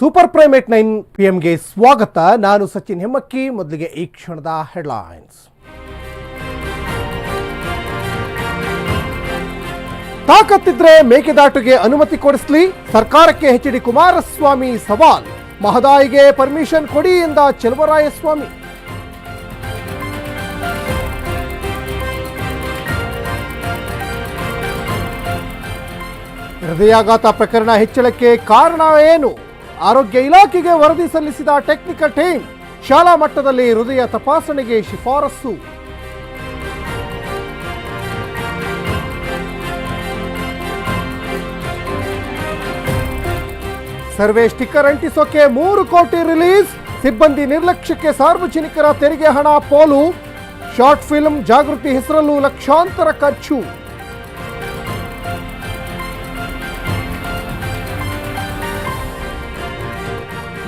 Super prime time nine P ಎಂಗೆ ಸ್ವಾಗತ. ನಾನು ಸಚಿನ್ ಹೆಮ್ಮಕ್ಕಿ. ಮೊದಲಿಗೆ ಈ ಕ್ಷಣದ ಹೆಡ್ಲೈನ್ಸ್ ತಾಕತ್ತಿದ್ರೆ ಮೇಕೆದಾಟುಗೆ ಅನುಮತಿ ಕೊಡಿಸ್ಲಿ. ಸರ್ಕಾರಕ್ಕೆ ಎಚ್ ಡಿ ಕುಮಾರಸ್ವಾಮಿ ಸವಾಲ್. ಮಹದಾಯಿಗೆ ಪರ್ಮಿಷನ್ ಕೊಡಿ ಎಂದ ಚೆಲುವರಾಯಸ್ವಾಮಿ. ಹೃದಯಾಘಾತ ಪ್ರಕರಣ ಹೆಚ್ಚಳಕ್ಕೆ ಕಾರಣ ಏನು? ಆರೋಗ್ಯ ಇಲಾಖೆಗೆ ವರದಿ ಸಲ್ಲಿಸಿದ ಟೆಕ್ನಿಕಲ್ ಟೀಮ್ ಶಾಲಾ ಮಟ್ಟದಲ್ಲಿ ಹೃದಯ ತಪಾಸಣೆಗೆ ಶಿಫಾರಸ್ಸು ಸರ್ವೆ ಸ್ಟಿಕ್ಕರ್ ಅಂಟಿಸೋಕೆ ಮೂರು ಕೋಟಿ ರಿಲೀಸ್. ಸಿಬ್ಬಂದಿ ನಿರ್ಲಕ್ಷ್ಯಕ್ಕೆ ಸಾರ್ವಜನಿಕರ ತೆರಿಗೆ ಹಣ ಪೋಲು. ಶಾರ್ಟ್ ಫಿಲ್ಮ್ ಜಾಗೃತಿ ಹೆಸರಲ್ಲೂ ಲಕ್ಷಾಂತರ ಖರ್ಚು.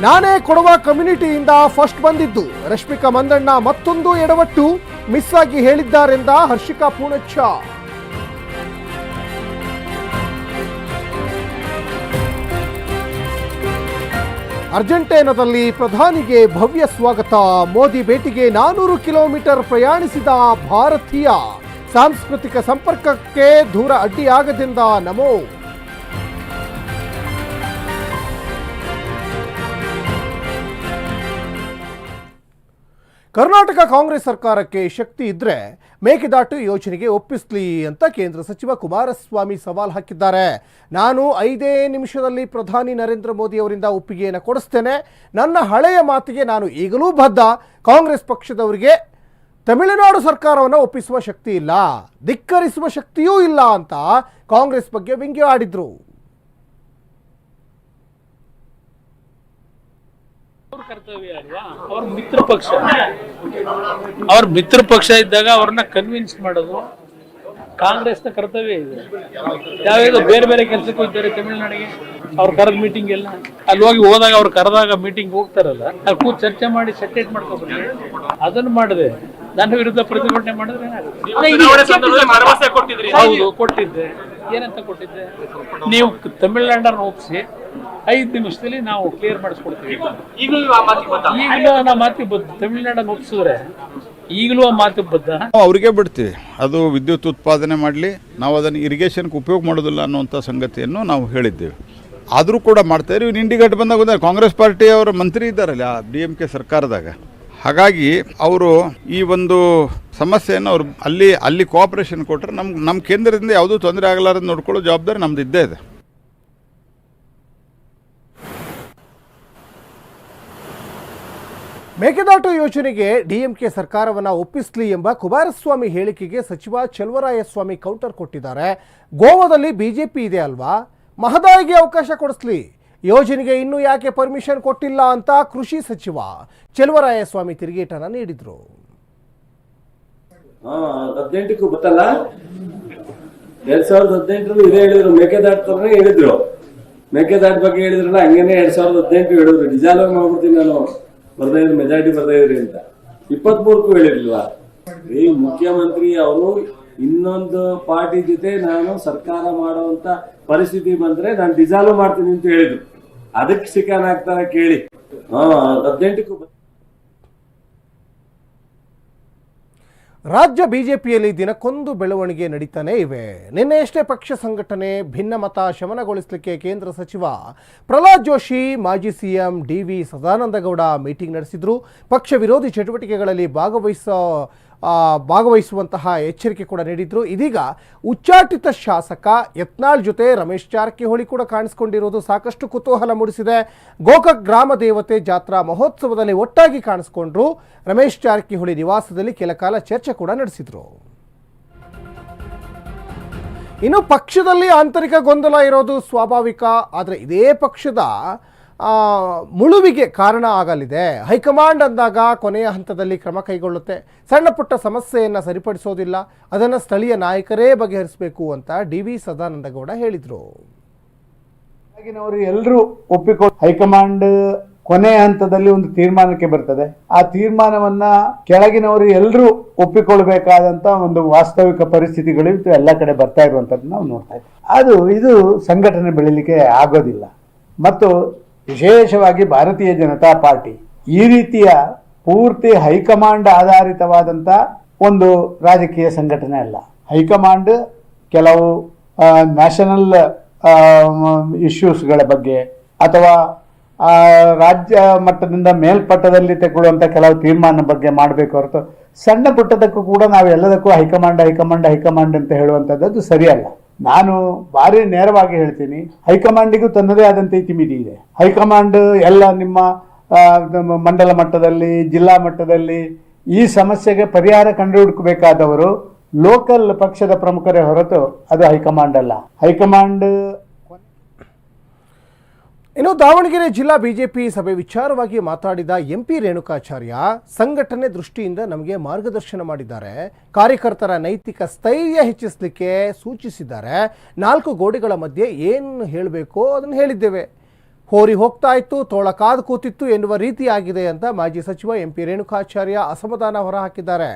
ನಾನೇ ಕೊಡುವ ಕಮ್ಯುನಿಟಿಯಿಂದ ಫಸ್ಟ್ ಬಂದಿದ್ದು. ರಶ್ಮಿಕಾ ಮಂದಣ್ಣ ಮತ್ತೊಂದು ಎಡವಟ್ಟು ಮಿಸ್ ಆಗಿ ಹೇಳಿದ್ದಾರೆಂದ ಹರ್ಷಿಕಾ ಪೂಣಚ್ಚ ಅರ್ಜೆಂಟೈನಾದಲ್ಲಿ ಪ್ರಧಾನಿಗೆ ಭವ್ಯ ಸ್ವಾಗತ. ಮೋದಿ ಭೇಟಿಗೆ ನಾನೂರು ಕಿಲೋಮೀಟರ್ ಪ್ರಯಾಣಿಸಿದ ಭಾರತೀಯ. ಸಾಂಸ್ಕೃತಿಕ ಸಂಪರ್ಕಕ್ಕೆ ದೂರ ಅಡ್ಡಿಯಾಗದಿಂದ ನಮೋ. ಕರ್ನಾಟಕ ಕಾಂಗ್ರೆಸ್ ಸರ್ಕಾರಕ್ಕೆ ಶಕ್ತಿ ಇದ್ರೆ ಮೇಕೆದಾಟು ಯೋಜನೆಗೆ ಒಪ್ಪಿಸ್ಲಿ ಅಂತ ಕೇಂದ್ರ ಸಚಿವ ಕುಮಾರಸ್ವಾಮಿ ಸವಾಲ್ ಹಾಕಿದ್ದಾರೆ. ನಾನು ಐದೇ ನಿಮಿಷದಲ್ಲಿ ಪ್ರಧಾನಿ ನರೇಂದ್ರ ಮೋದಿ ಅವರಿಂದ ಒಪ್ಪಿಗೆಯನ್ನು ಕೊಡಿಸ್ತೇನೆ. ನನ್ನ ಹಳೆಯ ಮಾತಿಗೆ ನಾನು ಈಗಲೂ ಬದ್ಧ. ಕಾಂಗ್ರೆಸ್ ಪಕ್ಷದವರಿಗೆ ತಮಿಳುನಾಡು ಸರ್ಕಾರವನ್ನು ಒಪ್ಪಿಸುವ ಶಕ್ತಿ ಇಲ್ಲ, ಧಿಕ್ಕರಿಸುವ ಶಕ್ತಿಯೂ ಇಲ್ಲ ಅಂತ ಕಾಂಗ್ರೆಸ್ ಬಗ್ಗೆ ವ್ಯಂಗ್ಯ ಆಡಿದ್ರು. ಕರ್ತವ್ಯ ಅಲ್ವಾ? ಅವ್ರ ಮಿತ್ರ ಪಕ್ಷ. ಅವ್ರ ಮಿತ್ರ ಪಕ್ಷ ಇದ್ದಾಗ ಅವ್ರನ್ನ ಕನ್ವಿನ್ಸ್ ಮಾಡೋದು ಕಾಂಗ್ರೆಸ್ನ ಕರ್ತವ್ಯ ಇದೆ. ಯಾವ್ಯಾವ ಬೇರೆ ಬೇರೆ ಕೆಲಸಕ್ಕೆ ಹೋಗ್ತಾರೆ ತಮಿಳ್ನಾಡಿಗೆ. ಅವ್ರು ಕರೆದ ಮೀಟಿಂಗ್ ಎಲ್ಲ. ಅಲ್ಲಿ ಹೋಗಿ ಹೋದಾಗ ಅವ್ರು ಕರೆದಾಗ ಮೀಟಿಂಗ್ ಹೋಗ್ತಾರಲ್ಲ ಅಲ್ಲಿ ಕೂತ್ ಚರ್ಚೆ ಮಾಡಿ ಸೆಟೇಟ್ ಮಾಡ್ಕೋಬೇಕು ಅದನ್ನ ಮಾಡಿದೆ. ನನ್ನ ವಿರುದ್ಧ ಪ್ರತಿಭಟನೆ ಮಾಡಿದ್ರೆ ಹೌದು ಕೊಟ್ಟಿದ್ದೆ. ಏನಂತ ಕೊಟ್ಟಿದ್ದೆ? ನೀವು ತಮಿಳ್ನಾಡನ್ನ ಒಪ್ಪಿಸಿ ಐದು ನಿಮಿಷದಲ್ಲಿ ನಾವು ಕ್ಲಿಯರ್ ಮಾಡಿಸ್ಕೊಡ್ತೀವಿ. ಈಗಲೂ ಆ ಮಾತಿಗೆ ಬದ್ಧ ತಮಿಳ್ನಾಡನ್ನ ಒಪ್ಸಿದ್ರೆ ಈಗಲೂ ಆ ಮಾತಿಗೆ ಬದ್ಧ ನಾವು ಅವ್ರಿಗೆ ಬಿಡ್ತೀವಿ. ಅದು ವಿದ್ಯುತ್ ಉತ್ಪಾದನೆ ಮಾಡಲಿ ನಾವು ಅದನ್ನು ಇರಿಗೇಷನ್ಗೆ ಉಪಯೋಗ ಮಾಡೋದಿಲ್ಲ ಅನ್ನುವಂಥ ಸಂಗತಿಯನ್ನು ನಾವು ಹೇಳಿದ್ದೇವೆ. ಆದರೂ ಕೂಡ ಮಾಡ್ತಾ ಇವ್ನು ಇಂಡಿಗೇಟ್ ಬಂದಾಗ ಕಾಂಗ್ರೆಸ್ ಪಾರ್ಟಿಯವರ ಮಂತ್ರಿ ಇದ್ದಾರಲ್ಲ ಡಿ ಎಂ ಕೆ ಸರ್ಕಾರದಾಗ. ಹಾಗಾಗಿ ಅವರು ಈ ಒಂದು ಸಮಸ್ಯೆಯನ್ನು ಅವರು ಅಲ್ಲಿ ಅಲ್ಲಿ ಕೋಆಪರೇಷನ್ ಕೊಟ್ಟರೆ ನಮ್ಮ ನಮ್ಮ ಕೇಂದ್ರದಿಂದ ಯಾವುದೂ ತೊಂದರೆ ಆಗಲಾರದು ನೋಡ್ಕೊಳ್ಳೋ ಜವಾಬ್ದಾರಿ ನಮ್ದು ಇದ್ದೇ ಇದೆ. ಮೇಕೆದಾಟು ಯೋಜನೆಗೆ ಡಿಎಂಕೆ ಸರ್ಕಾರವನ್ನ ಒಪ್ಪಿಸಲಿ ಎಂಬ ಕುಮಾರಸ್ವಾಮಿ ಹೇಳಿಕೆಗೆ ಸಚಿವ ಚೆಲ್ವರಾಯಸ್ವಾಮಿ ಕೌಂಟರ್ ಕೊಟ್ಟಿದ್ದಾರೆ. ಗೋವಾದಲ್ಲಿ ಬಿಜೆಪಿ ಇದೆ ಅಲ್ವಾ? ಮಹದಾಯಿಗೆ ಅವಕಾಶ ಕೊಡಿಸ್ಲಿ. ಯೋಜನೆಗೆ ಇನ್ನೂ ಯಾಕೆ ಪರ್ಮಿಷನ್ ಕೊಟ್ಟಿಲ್ಲ ಅಂತ ಕೃಷಿ ಸಚಿವ ಚಲುವರಾಯಸ್ವಾಮಿ ತಿರುಗೇಟನ ನೀಡಿದ್ರು. ಹದಿನೆಂಟಕ್ಕೂ ಗೊತ್ತಲ್ಲ? ಎರಡ್ ಸಾವಿರದ ಹದಿನೆಂಟರಲ್ಲಿ ಇದೇ ಹೇಳಿದ್ರು, ಮೇಕೆದಾಟ್ ಹೇಳಿದ್ರು. ಮೇಕೆದಾಟ್ ಬಗ್ಗೆ ಹೇಳಿದ್ರಲ್ಲ, ಹಂಗೇನೆ ಎರಡ್ ಸಾವಿರದ ಹದಿನೆಂಟು ಹೇಳಿದ್ರು. ಮಾಡ್ಬಿಡ್ತೀನಿ ನಾನು. ಬರ್ತಾ ಇದ್ರಿ ಮೆಜಾರಿಟಿ ಬರ್ತಾ ಇದ್ರಿ ಅಂತ. ಇಪ್ಪತ್ಮೂರಕ್ಕೂ ಹೇಳಿರ್ಲಿಲ್ವಾ ಈ ಮುಖ್ಯಮಂತ್ರಿ ಅವರು ಇನ್ನೊಂದು ಪಾರ್ಟಿ ಜೊತೆ ನಾನು ಸರ್ಕಾರ ಮಾಡುವಂತ ಪರಿಸ್ಥಿತಿ ಬಂದ್ರೆ ನಾನು ಡಿಸಾಲ್ವ್ ಮಾಡ್ತೀನಿ ಅಂತ ಹೇಳಿದ್ರು. ಅದಕ್ಕೆ ಶಿಕಾನ್ ಕೇಳಿ. ಹಾ, ಹದಿನೆಂಟಕ್ಕೂ ರಾಜ್ಯ ಬಿಜೆಪಿಯಲ್ಲಿ ದಿನಕ್ಕೊಂದು ಬೆಳವಣಿಗೆ ನಡೀತಾನೇ ಇವೆ. ನಿನ್ನೆಯಷ್ಟೇ ಪಕ್ಷ ಸಂಘಟನೆ ಭಿನ್ನಮತ ಶಮನಗೊಳಿಸಲಿಕ್ಕೆ ಕೇಂದ್ರ ಸಚಿವ ಪ್ರಹ್ಲಾದ್ ಜೋಶಿ, ಮಾಜಿ CM D V Sadananda Gowda meeting ನಡೆಸಿದ್ರು. ಪಕ್ಷ ವಿರೋಧಿ ಚಟುವಟಿಕೆಗಳಲ್ಲಿ ಭಾಗವಹಿಸೋ ಭಾಗವಹಿಸುವಂತಹ ಎಚ್ಚರಿಕೆ ಕೂಡ ನೀಡಿದ್ರು. ಇದೀಗ ಉಚ್ಚಾಟಿತ ಶಾಸಕ ಯತ್ನಾಳ್ ಜೊತೆ ರಮೇಶ್ ಜಾರಕಿಹೊಳಿ ಕೂಡ ಕಾಣಿಸ್ಕೊಂಡಿರೋದು ಸಾಕಷ್ಟು ಕುತೂಹಲ ಮೂಡಿಸಿದೆ. ಗೋಕಕ್ ಗ್ರಾಮ ದೇವತೆ ಜಾತ್ರಾ ಮಹೋತ್ಸವದಲ್ಲಿ ಒಟ್ಟಾಗಿ ಕಾಣಿಸ್ಕೊಂಡ್ರು ರಮೇಶ್ ಜಾರಕಿಹೊಳಿ ನಿವಾಸದಲ್ಲಿ ಕೆಲ ಕಾಲ ಚರ್ಚೆ ಕೂಡ ನಡೆಸಿದ್ರು. ಇನ್ನು ಪಕ್ಷದಲ್ಲಿ ಆಂತರಿಕ ಗೊಂದಲ ಇರೋದು ಸ್ವಾಭಾವಿಕ, ಆದರೆ ಇದೇ ಪಕ್ಷದ ಮುಳುವಿಗೆ ಕಾರಣ ಆಗಲಿದೆ. ಹೈಕಮಾಂಡ್ ಅಂದಾಗ ಕೊನೆಯ ಹಂತದಲ್ಲಿ ಕ್ರಮ ಕೈಗೊಳ್ಳುತ್ತೆ. ಸಣ್ಣ ಪುಟ್ಟ ಸಮಸ್ಯೆಯನ್ನು ಸರಿಪಡಿಸೋದಿಲ್ಲ. ಅದನ್ನು ಸ್ಥಳೀಯ ನಾಯಕರೇ ಬಗೆಹರಿಸಬೇಕು ಅಂತ ಡಿ ವಿ ಸದಾನಂದಗೌಡ ಹೇಳಿದರು. ಕೆಳಗಿನವರು ಎಲ್ಲರೂ ಒಪ್ಪಿಕೊ ಹೈಕಮಾಂಡ್ ಕೊನೆ ಹಂತದಲ್ಲಿ ಒಂದು ತೀರ್ಮಾನಕ್ಕೆ ಬರ್ತದೆ. ಆ ತೀರ್ಮಾನವನ್ನ ಕೆಳಗಿನವರು ಎಲ್ಲರೂ ಒಪ್ಪಿಕೊಳ್ಬೇಕಾದಂತ ಒಂದು ವಾಸ್ತವಿಕ ಪರಿಸ್ಥಿತಿಗಳು ಎಲ್ಲ ಕಡೆ ಬರ್ತಾ ಇರುವಂತದ್ದು ನಾವು ನೋಡ್ತಾ ಇದ್ದೀವಿ ಅದು ಇದು ಸಂಘಟನೆ ಬೆಳಿಲಿಕ್ಕೆ ಆಗೋದಿಲ್ಲ. ಮತ್ತು ವಿಶೇಷವಾಗಿ ಭಾರತೀಯ ಜನತಾ ಪಾರ್ಟಿ ಈ ರೀತಿಯ ಪೂರ್ತಿ ಹೈಕಮಾಂಡ್ ಆಧಾರಿತವಾದಂಥ ಒಂದು ರಾಜಕೀಯ ಸಂಘಟನೆ ಅಲ್ಲ. ಹೈಕಮಾಂಡ್ ಕೆಲವು ನ್ಯಾಷನಲ್ ಇಶ್ಯೂಸ್ಗಳ ಬಗ್ಗೆ ಅಥವಾ ರಾಜ್ಯ ಮಟ್ಟದಿಂದ ಮೇಲ್ಪಟ್ಟದಲ್ಲಿ ತೆಗೊಳ್ಳುವಂಥ ಕೆಲವು ತೀರ್ಮಾನ ಬಗ್ಗೆ ಮಾಡಬೇಕು ಹೊರತು ಸಣ್ಣ ಪುಟ್ಟದಕ್ಕೂ ಕೂಡ ನಾವು ಎಲ್ಲದಕ್ಕೂ ಹೈಕಮಾಂಡ್ ಹೈಕಮಾಂಡ್ ಹೈಕಮಾಂಡ್ ಅಂತ ಹೇಳುವಂಥದ್ದು ಸರಿಯಲ್ಲ. ನಾನು ಭಾರಿ ನೇರವಾಗಿ ಹೇಳ್ತೀನಿ, ಹೈಕಮಾಂಡಿಗೂ ತನ್ನದೇ ಆದಂತ ಇತಿಮಿತಿ ಇದೆ. ಹೈಕಮಾಂಡ್ ಎಲ್ಲ ನಿಮ್ಮ ಮಂಡಲ ಮಟ್ಟದಲ್ಲಿ, ಜಿಲ್ಲಾ ಮಟ್ಟದಲ್ಲಿ ಈ ಸಮಸ್ಯೆಗೆ ಪರಿಹಾರ ಕಂಡುಹುಡುಕಬೇಕಾದವರು ಲೋಕಲ್ ಪಕ್ಷದ ಪ್ರಮುಖರೇ ಹೊರತು ಅದು ಹೈಕಮಾಂಡ್ ಅಲ್ಲ. ಹೈಕಮಾಂಡ್ ಇನ್ನು ದಾವಣಗೆರೆ ಜಿಲ್ಲಾ ಬಿಜೆಪಿ ಸಭೆ ವಿಚಾರವಾಗಿ ಮಾತಾಡಿದ ಎಂಪಿ ರೇಣುಕಾಚಾರ್ಯ ಸಂಘಟನೆ ದೃಷ್ಟಿಯಿಂದ ನಮಗೆ ಮಾರ್ಗದರ್ಶನ ಮಾಡಿದ್ದಾರೆ. ಕಾರ್ಯಕರ್ತರ ನೈತಿಕ ಸ್ಥೈರ್ಯ ಹೆಚ್ಚಿಸಲಿಕ್ಕೆ ಸೂಚಿಸಿದ್ದಾರೆ. ನಾಲ್ಕು ಗೋಡೆಗಳ ಮಧ್ಯೆ ಏನು ಹೇಳಬೇಕೋ ಅದನ್ನು ಹೇಳಿದ್ದೇವೆ. ಹೋರಿ ಹೋಗ್ತಾ ಇತ್ತು, ತೋಳ ಕಾದು ಕೂತಿತ್ತು ಎನ್ನುವ ರೀತಿಯಾಗಿದೆ ಅಂತ ಮಾಜಿ ಸಚಿವ ಎಂಪಿ ರೇಣುಕಾಚಾರ್ಯ ಅಸಮಾಧಾನ ಹೊರಹಾಕಿದ್ದಾರೆ.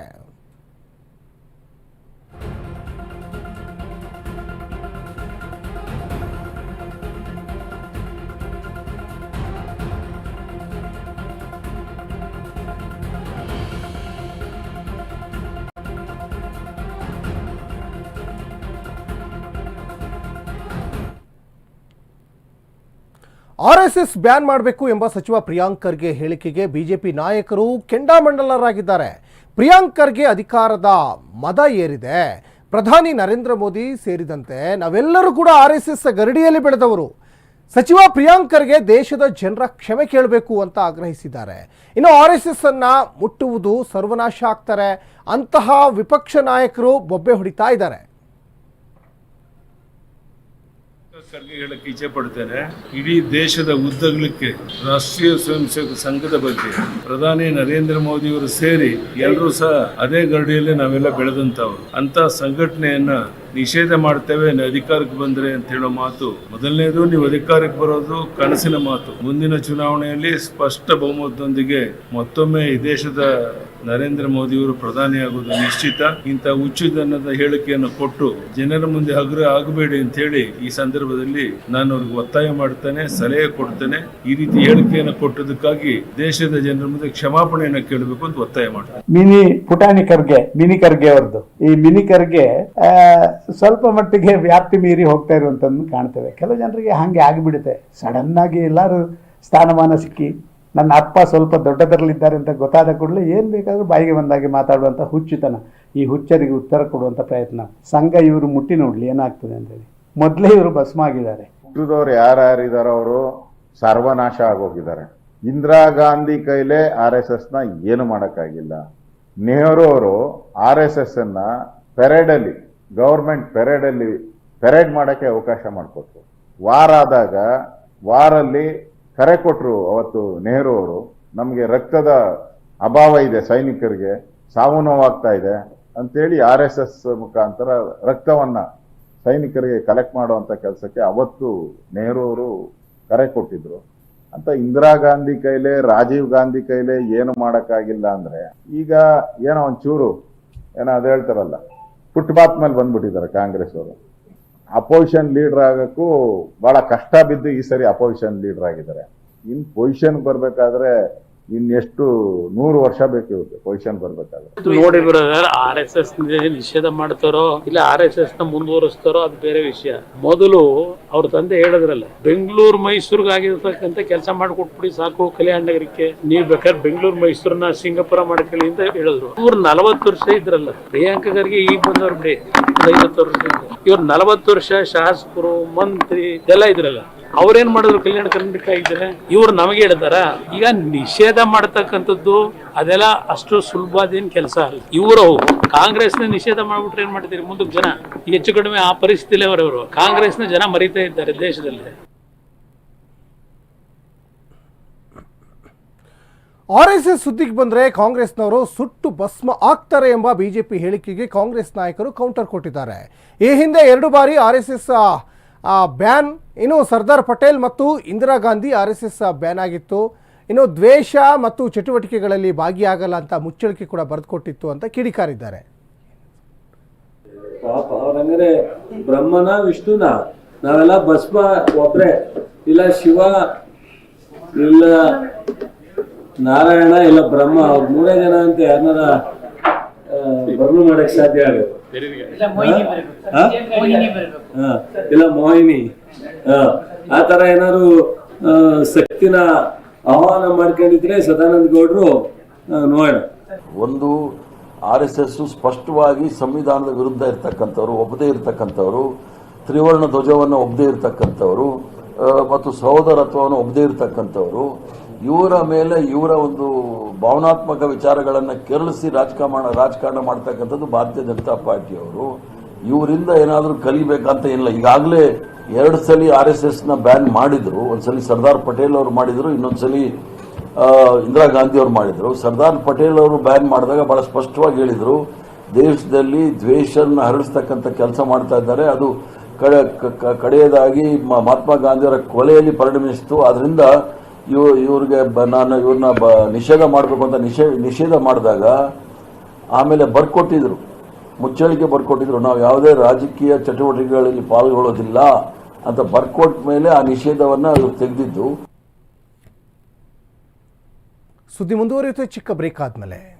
ಆರ್ಎಸ್ಎಸ್ ಬ್ಯಾನ್ ಮಾಡಬೇಕು ಎಂಬ ಸಚಿವ ಪ್ರಿಯಾಂಕ್ ಖರ್ಗೆ ಹೇಳಿಕೆಗೆ ಬಿಜೆಪಿ ನಾಯಕರು ಕೆಂಡಾಮಂಡಲರಾಗಿದ್ದಾರೆ. ಪ್ರಿಯಾಂಕ್ ಖರ್ಗೆ ಅಧಿಕಾರದ ಮದ ಏರಿದೆ. ಪ್ರಧಾನಿ ನರೇಂದ್ರ ಮೋದಿ ಸೇರಿದಂತೆ ನಾವೆಲ್ಲರೂ ಕೂಡ ಆರ್ ಎಸ್ ಎಸ್ ಗರಡಿಯಲ್ಲಿ ಬೆಳೆದವರು. ಸಚಿವ ಪ್ರಿಯಾಂಕ್ ಖರ್ಗೆ ದೇಶದ ಜನರ ಕ್ಷಮೆ ಕೇಳಬೇಕು ಅಂತ ಆಗ್ರಹಿಸಿದ್ದಾರೆ. ಇನ್ನು ಆರ್ ಎಸ್ ಎಸ್ ಅನ್ನ ಮುಟ್ಟುವುದು ಸರ್ವನಾಶ ಆಗ್ತಾರೆ. ಅಂತಹ ವಿಪಕ್ಷ ನಾಯಕರು ಬೊಬ್ಬೆ ಹೊಡಿತಾ ಇದ್ದಾರೆ. ಖರ್ಗೆ ಹೇಳಕ್ಕೆ ಇಚ್ಛೆ ಪಡ್ತೇನೆ. ಇಡೀ ದೇಶದ ಉದ್ದಗಲಕ್ಕೆ ರಾಷ್ಟ್ರೀಯ ಸ್ವಯಂ ಸೇವಕ ಸಂಘದ ಬಗ್ಗೆ ಪ್ರಧಾನಿ ನರೇಂದ್ರ ಮೋದಿಯವರು ಸೇರಿ ಎಲ್ಲರೂ ಸಹ ಅದೇ ಗರಡಿಯಲ್ಲಿ ನಾವೆಲ್ಲ ಬೆಳೆದಂತವ್ರು ಅಂತ ಸಂಘಟನೆಯನ್ನ ನಿಷೇಧ ಮಾಡ್ತೇವೆ ಅಧಿಕಾರಕ್ಕೆ ಬಂದ್ರೆ ಅಂತ ಹೇಳೋ ಮಾತು. ಮೊದಲನೇದು, ನೀವು ಅಧಿಕಾರಕ್ಕೆ ಬರೋದು ಕನಸಿನ ಮಾತು. ಮುಂದಿನ ಚುನಾವಣೆಯಲ್ಲಿ ಸ್ಪಷ್ಟ ಬಹುಮತದೊಂದಿಗೆ ಮತ್ತೊಮ್ಮೆ ಈ ದೇಶದ ನರೇಂದ್ರ ಮೋದಿಯವರು ಪ್ರಧಾನಿಯಾಗುವುದು ನಿಶ್ಚಿತ. ಇಂಥ ಹುಚ್ಚುದನ್ನದ ಹೇಳಿಕೆಯನ್ನು ಕೊಟ್ಟು ಜನರ ಮುಂದೆ ಹಗುರ ಆಗಬೇಡಿ ಅಂತ ಹೇಳಿ ಈ ಸಂದರ್ಭದಲ್ಲಿ ನಾನು ಅವ್ರಿಗೆ ಒತ್ತಾಯ ಮಾಡ್ತೇನೆ, ಸಲಹೆ ಕೊಡ್ತೇನೆ. ಈ ರೀತಿ ಹೇಳಿಕೆಯನ್ನು ಕೊಟ್ಟದಕ್ಕಾಗಿ ದೇಶದ ಜನರ ಮುಂದೆ ಕ್ಷಮಾಪಣೆಯನ್ನು ಕೇಳಬೇಕು ಅಂತ ಒತ್ತಾಯ ಮಾಡ್ತೇನೆ. ಮಿನಿ ಪುಟಾಣಿ ಖರ್ಗೆ ಮಿನಿ ಖರ್ಗೆ ಅವರದ್ದು. ಈ ಮಿನಿ ಖರ್ಗೆ ಸ್ವಲ್ಪ ಮಟ್ಟಿಗೆ ವ್ಯಾಪ್ತಿ ಮೀರಿ ಹೋಗ್ತಾ ಇರುವಂತ ಕಾಣ್ತೇವೆ. ಕೆಲವು ಜನರಿಗೆ ಹಾಗೆ ಆಗಿಬಿಡುತ್ತೆ. ಸಡನ್ ಆಗಿ ಎಲ್ಲರೂ ಸ್ಥಾನಮಾನ ಸಿಕ್ಕಿ ನನ್ನ ಅಪ್ಪ ಸ್ವಲ್ಪ ದೊಡ್ಡದರಲ್ಲಿದ್ದಾರೆ ಅಂತ ಗೊತ್ತಾದ ಕೂಡಲೇ ಏನು ಬೇಕಾದರೂ ಬಾಯಿಗೆ ಬಂದಾಗೆ ಮಾತಾಡುವಂಥ ಹುಚ್ಚುತನ, ಈ ಹುಚ್ಚರಿಗೆ ಉತ್ತರ ಕೊಡುವಂಥ ಪ್ರಯತ್ನ. ಸಂಘ ಇವರು ಮುಟ್ಟಿ ನೋಡಲಿ, ಏನಾಗ್ತದೆ ಅಂತೇಳಿ ಮೊದಲೇ ಇವರು ಭಸ್ಮ ಆಗಿದ್ದಾರೆ ಹುಟ್ಟಿದವ್ರು ಯಾರ್ಯಾರಿದಾರೋ ಅವರು ಸರ್ವನಾಶ ಆಗೋಗಿದ್ದಾರೆ. ಇಂದಿರಾ ಗಾಂಧಿ ಕೈಲೇ ಆರ್ ಎಸ್ ಎಸ್ನ ಏನು ಮಾಡೋಕ್ಕಾಗಿಲ್ಲ. ನೆಹರು ಅವರು ಆರ್ ಎಸ್ ಎಸ್ ಅನ್ನ ಪೆರೇಡಲ್ಲಿ, ಗೌರ್ಮೆಂಟ್ ಪೆರೇಡ್ ಅಲ್ಲಿ ಪೆರೇಡ್ ಮಾಡಕ್ಕೆ ಅವಕಾಶ ಮಾಡಿಕೊಟ್ರು. ವಾರ ಆದಾಗ ವಾರಲ್ಲಿ ಕರೆ ಕೊಟ್ಟರು ಅವತ್ತು ನೆಹರು ಅವರು, ನಮಗೆ ರಕ್ತದ ಅಭಾವ ಇದೆ ಸೈನಿಕರಿಗೆ ಸಾವು ನೋವಾಗ್ತಾ ಇದೆ ಅಂತೇಳಿ ಆರ್ ಎಸ್ ಎಸ್ ಮುಖಾಂತರ ರಕ್ತವನ್ನು ಸೈನಿಕರಿಗೆ ಕಲೆಕ್ಟ್ ಮಾಡುವಂಥ ಕೆಲಸಕ್ಕೆ ಅವತ್ತು ನೆಹರು ಅವರು ಕರೆ ಕೊಟ್ಟಿದ್ರು. ಅಂತ ಇಂದಿರಾ ಗಾಂಧಿ ಕೈಲೇ, ರಾಜೀವ್ ಗಾಂಧಿ ಕೈಲೇ ಏನು ಮಾಡೋಕ್ಕಾಗಿಲ್ಲ ಅಂದರೆ, ಈಗ ಏನೋ ಒಂಚೂರು, ಏನೋ ಅದು ಹೇಳ್ತಾರಲ್ಲ, ಫುಟ್ಪಾತ್ ಮೇಲೆ ಬಂದ್ಬಿಟ್ಟಿದ್ದಾರೆ ಕಾಂಗ್ರೆಸ್ ಅವರು. ಅಪೋಸಿಷನ್ ಲೀಡರ್ ಆಗಕ್ಕೂ ಬಹಳ ಕಷ್ಟ ಬಿದ್ದು ಈ ಸರಿ ಅಪೋಸಿಷನ್ ಲೀಡರ್ ಆಗಿದ್ದಾರೆ. ಇನ್ ಪೊಸಿಷನ್ ಬರ್ಬೇಕಾದ್ರೆ ಇನ್ನೆಷ್ಟು ನೂರು ವರ್ಷ ಬೇಕಿರುತ್ತೆ ಪೊಸಿಷನ್ ಬರ್ಬೇಕಾದ್ರೆ. ನೋಡಿ ಆರ್ ಎಸ್ ಎಸ್ ನಿಷೇಧ ಮಾಡ್ತಾರೋ ಇಲ್ಲ ಆರ್ ಎಸ್ ಎಸ್ನ ಮುಂದುವರಿಸ್ತಾರೋ ಅದು ಬೇರೆ ವಿಷಯ. ಮೊದಲು ಅವ್ರ ತಂದೆ ಹೇಳಿದ್ರಲ್ಲ, ಬೆಂಗಳೂರು ಮೈಸೂರಿಗೆ ಆಗಿರ್ತಕ್ಕಂಥ ಕೆಲಸ ಮಾಡಿಕೊಟ್ಬಿಡಿ ಸಾಕು ಕಲ್ಯಾಣ ನಗರಕ್ಕೆ. ನೀವ್ ಬೇಕಾದ್ರೆ ಬೆಂಗಳೂರು ಮೈಸೂರನ್ನ ಸಿಂಗಾಪುರ ಮಾಡ್ಕೊಳ್ಳಿ ಅಂತ ಹೇಳಿದ್ರು. ಇವ್ರು ನಲವತ್ತು ವರ್ಷ ಇದ್ರಲ್ಲ, ಪ್ರಿಯಾಂಕ ಖರ್ಗೆ ಈಗ ಬಂದವ್ರು ಬಿಡಿ ಐವತ್ತು ವರ್ಷ. ಇವ್ರು ನಲವತ್ತು ವರ್ಷ ಶಾಸಕರು, ಮಂತ್ರಿ ಎಲ್ಲ ಇದ್ರಲ್ಲ. ಅವ್ರೇನ್ ಮಾಡಿದ್ರು? ಕಲ್ಯಾಣ ಕರ್ನಾಟಕ ಇದ್ರೆ ಇವ್ರು ನಮಗೆ ಹೇಳ್ತಾರ ಈಗ ನಿಷೇಧ ಮಾಡ್ತಕ್ಕಂಥದ್ದು ಅದೆಲ್ಲ ಅಷ್ಟು ಸುಲಭದೇನ್ ಕೆಲಸ ಅಲ್ಲ. ಇವರು ನ ನಿಷೇಧ ಮಾಡ್ಬಿಟ್ರೆ ಏನ್ ಮಾಡ್ತೀರಿ ಮುಂದಕ್ಕೆ ಜನ? ಹೆಚ್ಚು ಕಡಿಮೆ ಆ ಪರಿಸ್ಥಿತಿಲಿ ಅವರವರು. ಕಾಂಗ್ರೆಸ್ನ ಜನ ಮರಿತಾ ಇದ್ದಾರೆ ದೇಶದಲ್ಲಿ. ಆರ್ ಎಸ್ ಎಸ್ ಸುದ್ದಿಗೆ ಬಂದರೆ ಕಾಂಗ್ರೆಸ್ನವರು ಸುಟ್ಟು ಭಸ್ಮ ಆಗ್ತಾರೆ ಎಂಬ ಬಿಜೆಪಿ ಹೇಳಿಕೆಗೆ ಕಾಂಗ್ರೆಸ್ ನಾಯಕರು ಕೌಂಟರ್ ಕೊಟ್ಟಿದ್ದಾರೆ. ಈ ಹಿಂದೆ ಎರಡು ಬಾರಿ ಆರ್ ಎಸ್ ಎಸ್ ಬ್ಯಾನ್, ಇನ್ನು ಸರ್ದಾರ್ ಪಟೇಲ್ ಮತ್ತು Indira Gandhi R S S ban ಆಗಿತ್ತು. ಇನ್ನು ದ್ವೇಷ ಮತ್ತು ಚಟುವಟಿಕೆಗಳಲ್ಲಿ ಭಾಗಿಯಾಗಲ್ಲ ಅಂತ ಮುಚ್ಚಳಿಕೆ ಕೂಡ ಬರೆದುಕೊಟ್ಟಿತ್ತು ಅಂತ ಕಿಡಿಕಾರಿದ್ದಾರೆ. ಪಾಪ ಬ್ರಹ್ಮನ, ವಿಷ್ಣುನ. ನಾವೆಲ್ಲ ಭಸ್ಮ ಒಬ್ರೆ. ಇಲ್ಲ ಶಿವ, ಇಲ್ಲ ನಾರಾಯಣ ಇಲ್ಲ ಬ್ರಹ್ಮ ಅವ್ರು ಮೂರೇ ಜನ ಅಂತ ಯಾರನ್ನಾರ ಬರ್ಲು ಮಾಡಕ್ ಸಾಧ್ಯ ಆಗುತ್ತೆ ಇಲ್ಲ ಮೋಹಿನಿ ಹಾ, ಆ ತರ ಏನಾದ್ರು ಶಕ್ತಿನ ಆಹ್ವಾನ ಮಾಡ್ಕೊಂಡಿದ್ರೆ ಸದಾನಂದ ಗೌಡ್ರು ನೋಡ ನೋಡೋಣ. ಒಂದು ಆರ್ ಎಸ್ ಎಸ್ ಸ್ಪಷ್ಟವಾಗಿ ಸಂವಿಧಾನದ ವಿರುದ್ಧ ಇರ್ತಕ್ಕಂಥವ್ರು ಒಪ್ಪದೇ ಇರತಕ್ಕಂಥವ್ರು ತ್ರಿವರ್ಣ ಧ್ವಜವನ್ನು ಒಪ್ಪದೇ ಇರತಕ್ಕಂಥವ್ರು ಮತ್ತು ಸಹೋದರತ್ವವನ್ನು ಒಪ್ಪದೇ ಇರತಕ್ಕಂಥವ್ರು ಇವರ ಮೇಲೆ ಇವರ ಒಂದು ಭಾವನಾತ್ಮಕ ವಿಚಾರಗಳನ್ನು ಕೆರಳಿಸಿ ರಾಜಕಾರಣ ರಾಜಕಾರಣ ಮಾಡ್ತಕ್ಕಂಥದ್ದು ಭಾರತೀಯ ಜನತಾ ಪಾರ್ಟಿಯವರು. ಇವರಿಂದ ಏನಾದರೂ ಕಲಿಬೇಕಂತ ಏನಿಲ್ಲ. ಈಗಾಗಲೇ ಎರಡು ಸಲ ಆರ್ ಎಸ್ ಎಸ್ನ ಬ್ಯಾನ್ ಮಾಡಿದ್ರು. ಒಂದ್ಸಲಿ ಸರ್ದಾರ್ ಪಟೇಲ್ ಅವರು ಮಾಡಿದ್ರು, ಇನ್ನೊಂದ್ಸಲಿ ಇಂದಿರಾ ಗಾಂಧಿ ಅವರು ಮಾಡಿದ್ರು. ಸರ್ದಾರ್ ಪಟೇಲ್ ಅವರು ಬ್ಯಾನ್ ಮಾಡಿದಾಗ ಬಹಳ ಸ್ಪಷ್ಟವಾಗಿ ಹೇಳಿದರು, ದೇಶದಲ್ಲಿ ದ್ವೇಷವನ್ನು ಹರಡಿಸ್ತಕ್ಕಂಥ ಕೆಲಸ ಮಾಡ್ತಾ ಇದ್ದಾರೆ. ಅದು ಕಡೆ ಕಡೆಯದಾಗಿ ಮಹಾತ್ಮ ಗಾಂಧಿಯವರ ಕೊಲೆಯಲ್ಲಿ ಪರಿಣಮಿಸಿತು. ಅದರಿಂದ ಇವ್ ಇವ್ರಿಗೆ ಬ- ನಾನು ಇವ್ರನ್ನ ಬ ನಿಷೇಧ ಮಾಡಬೇಕು ಅಂತ ನಿಷೇಧ ನಿಷೇಧ ಮಾಡಿದಾಗ ಆಮೇಲೆ ಬರ್ಕೊಟ್ಟಿದ್ರು. ಮುಚ್ಚಳಿಕೆ ಬರ್ಕೊಟ್ಟಿದ್ರು. ನಾವು ಯಾವುದೇ ರಾಜಕೀಯ ಚಟುವಟಿಕೆಗಳಲ್ಲಿ ಪಾಲ್ಗೊಳ್ಳೋದಿಲ್ಲ ಅಂತ ಬರ್ಕೊಟ್ಟ ಮೇಲೆ ಆ ನಿಷೇಧವನ್ನು ಅದು ತೆಗೆದಿದ್ದು. ಸುದ್ದಿ ಮುಂದುವರಿಯುತ್ತೆ. ಚಿಕ್ಕ ಬ್ರೇಕ್ ಆದಮೇಲೆ.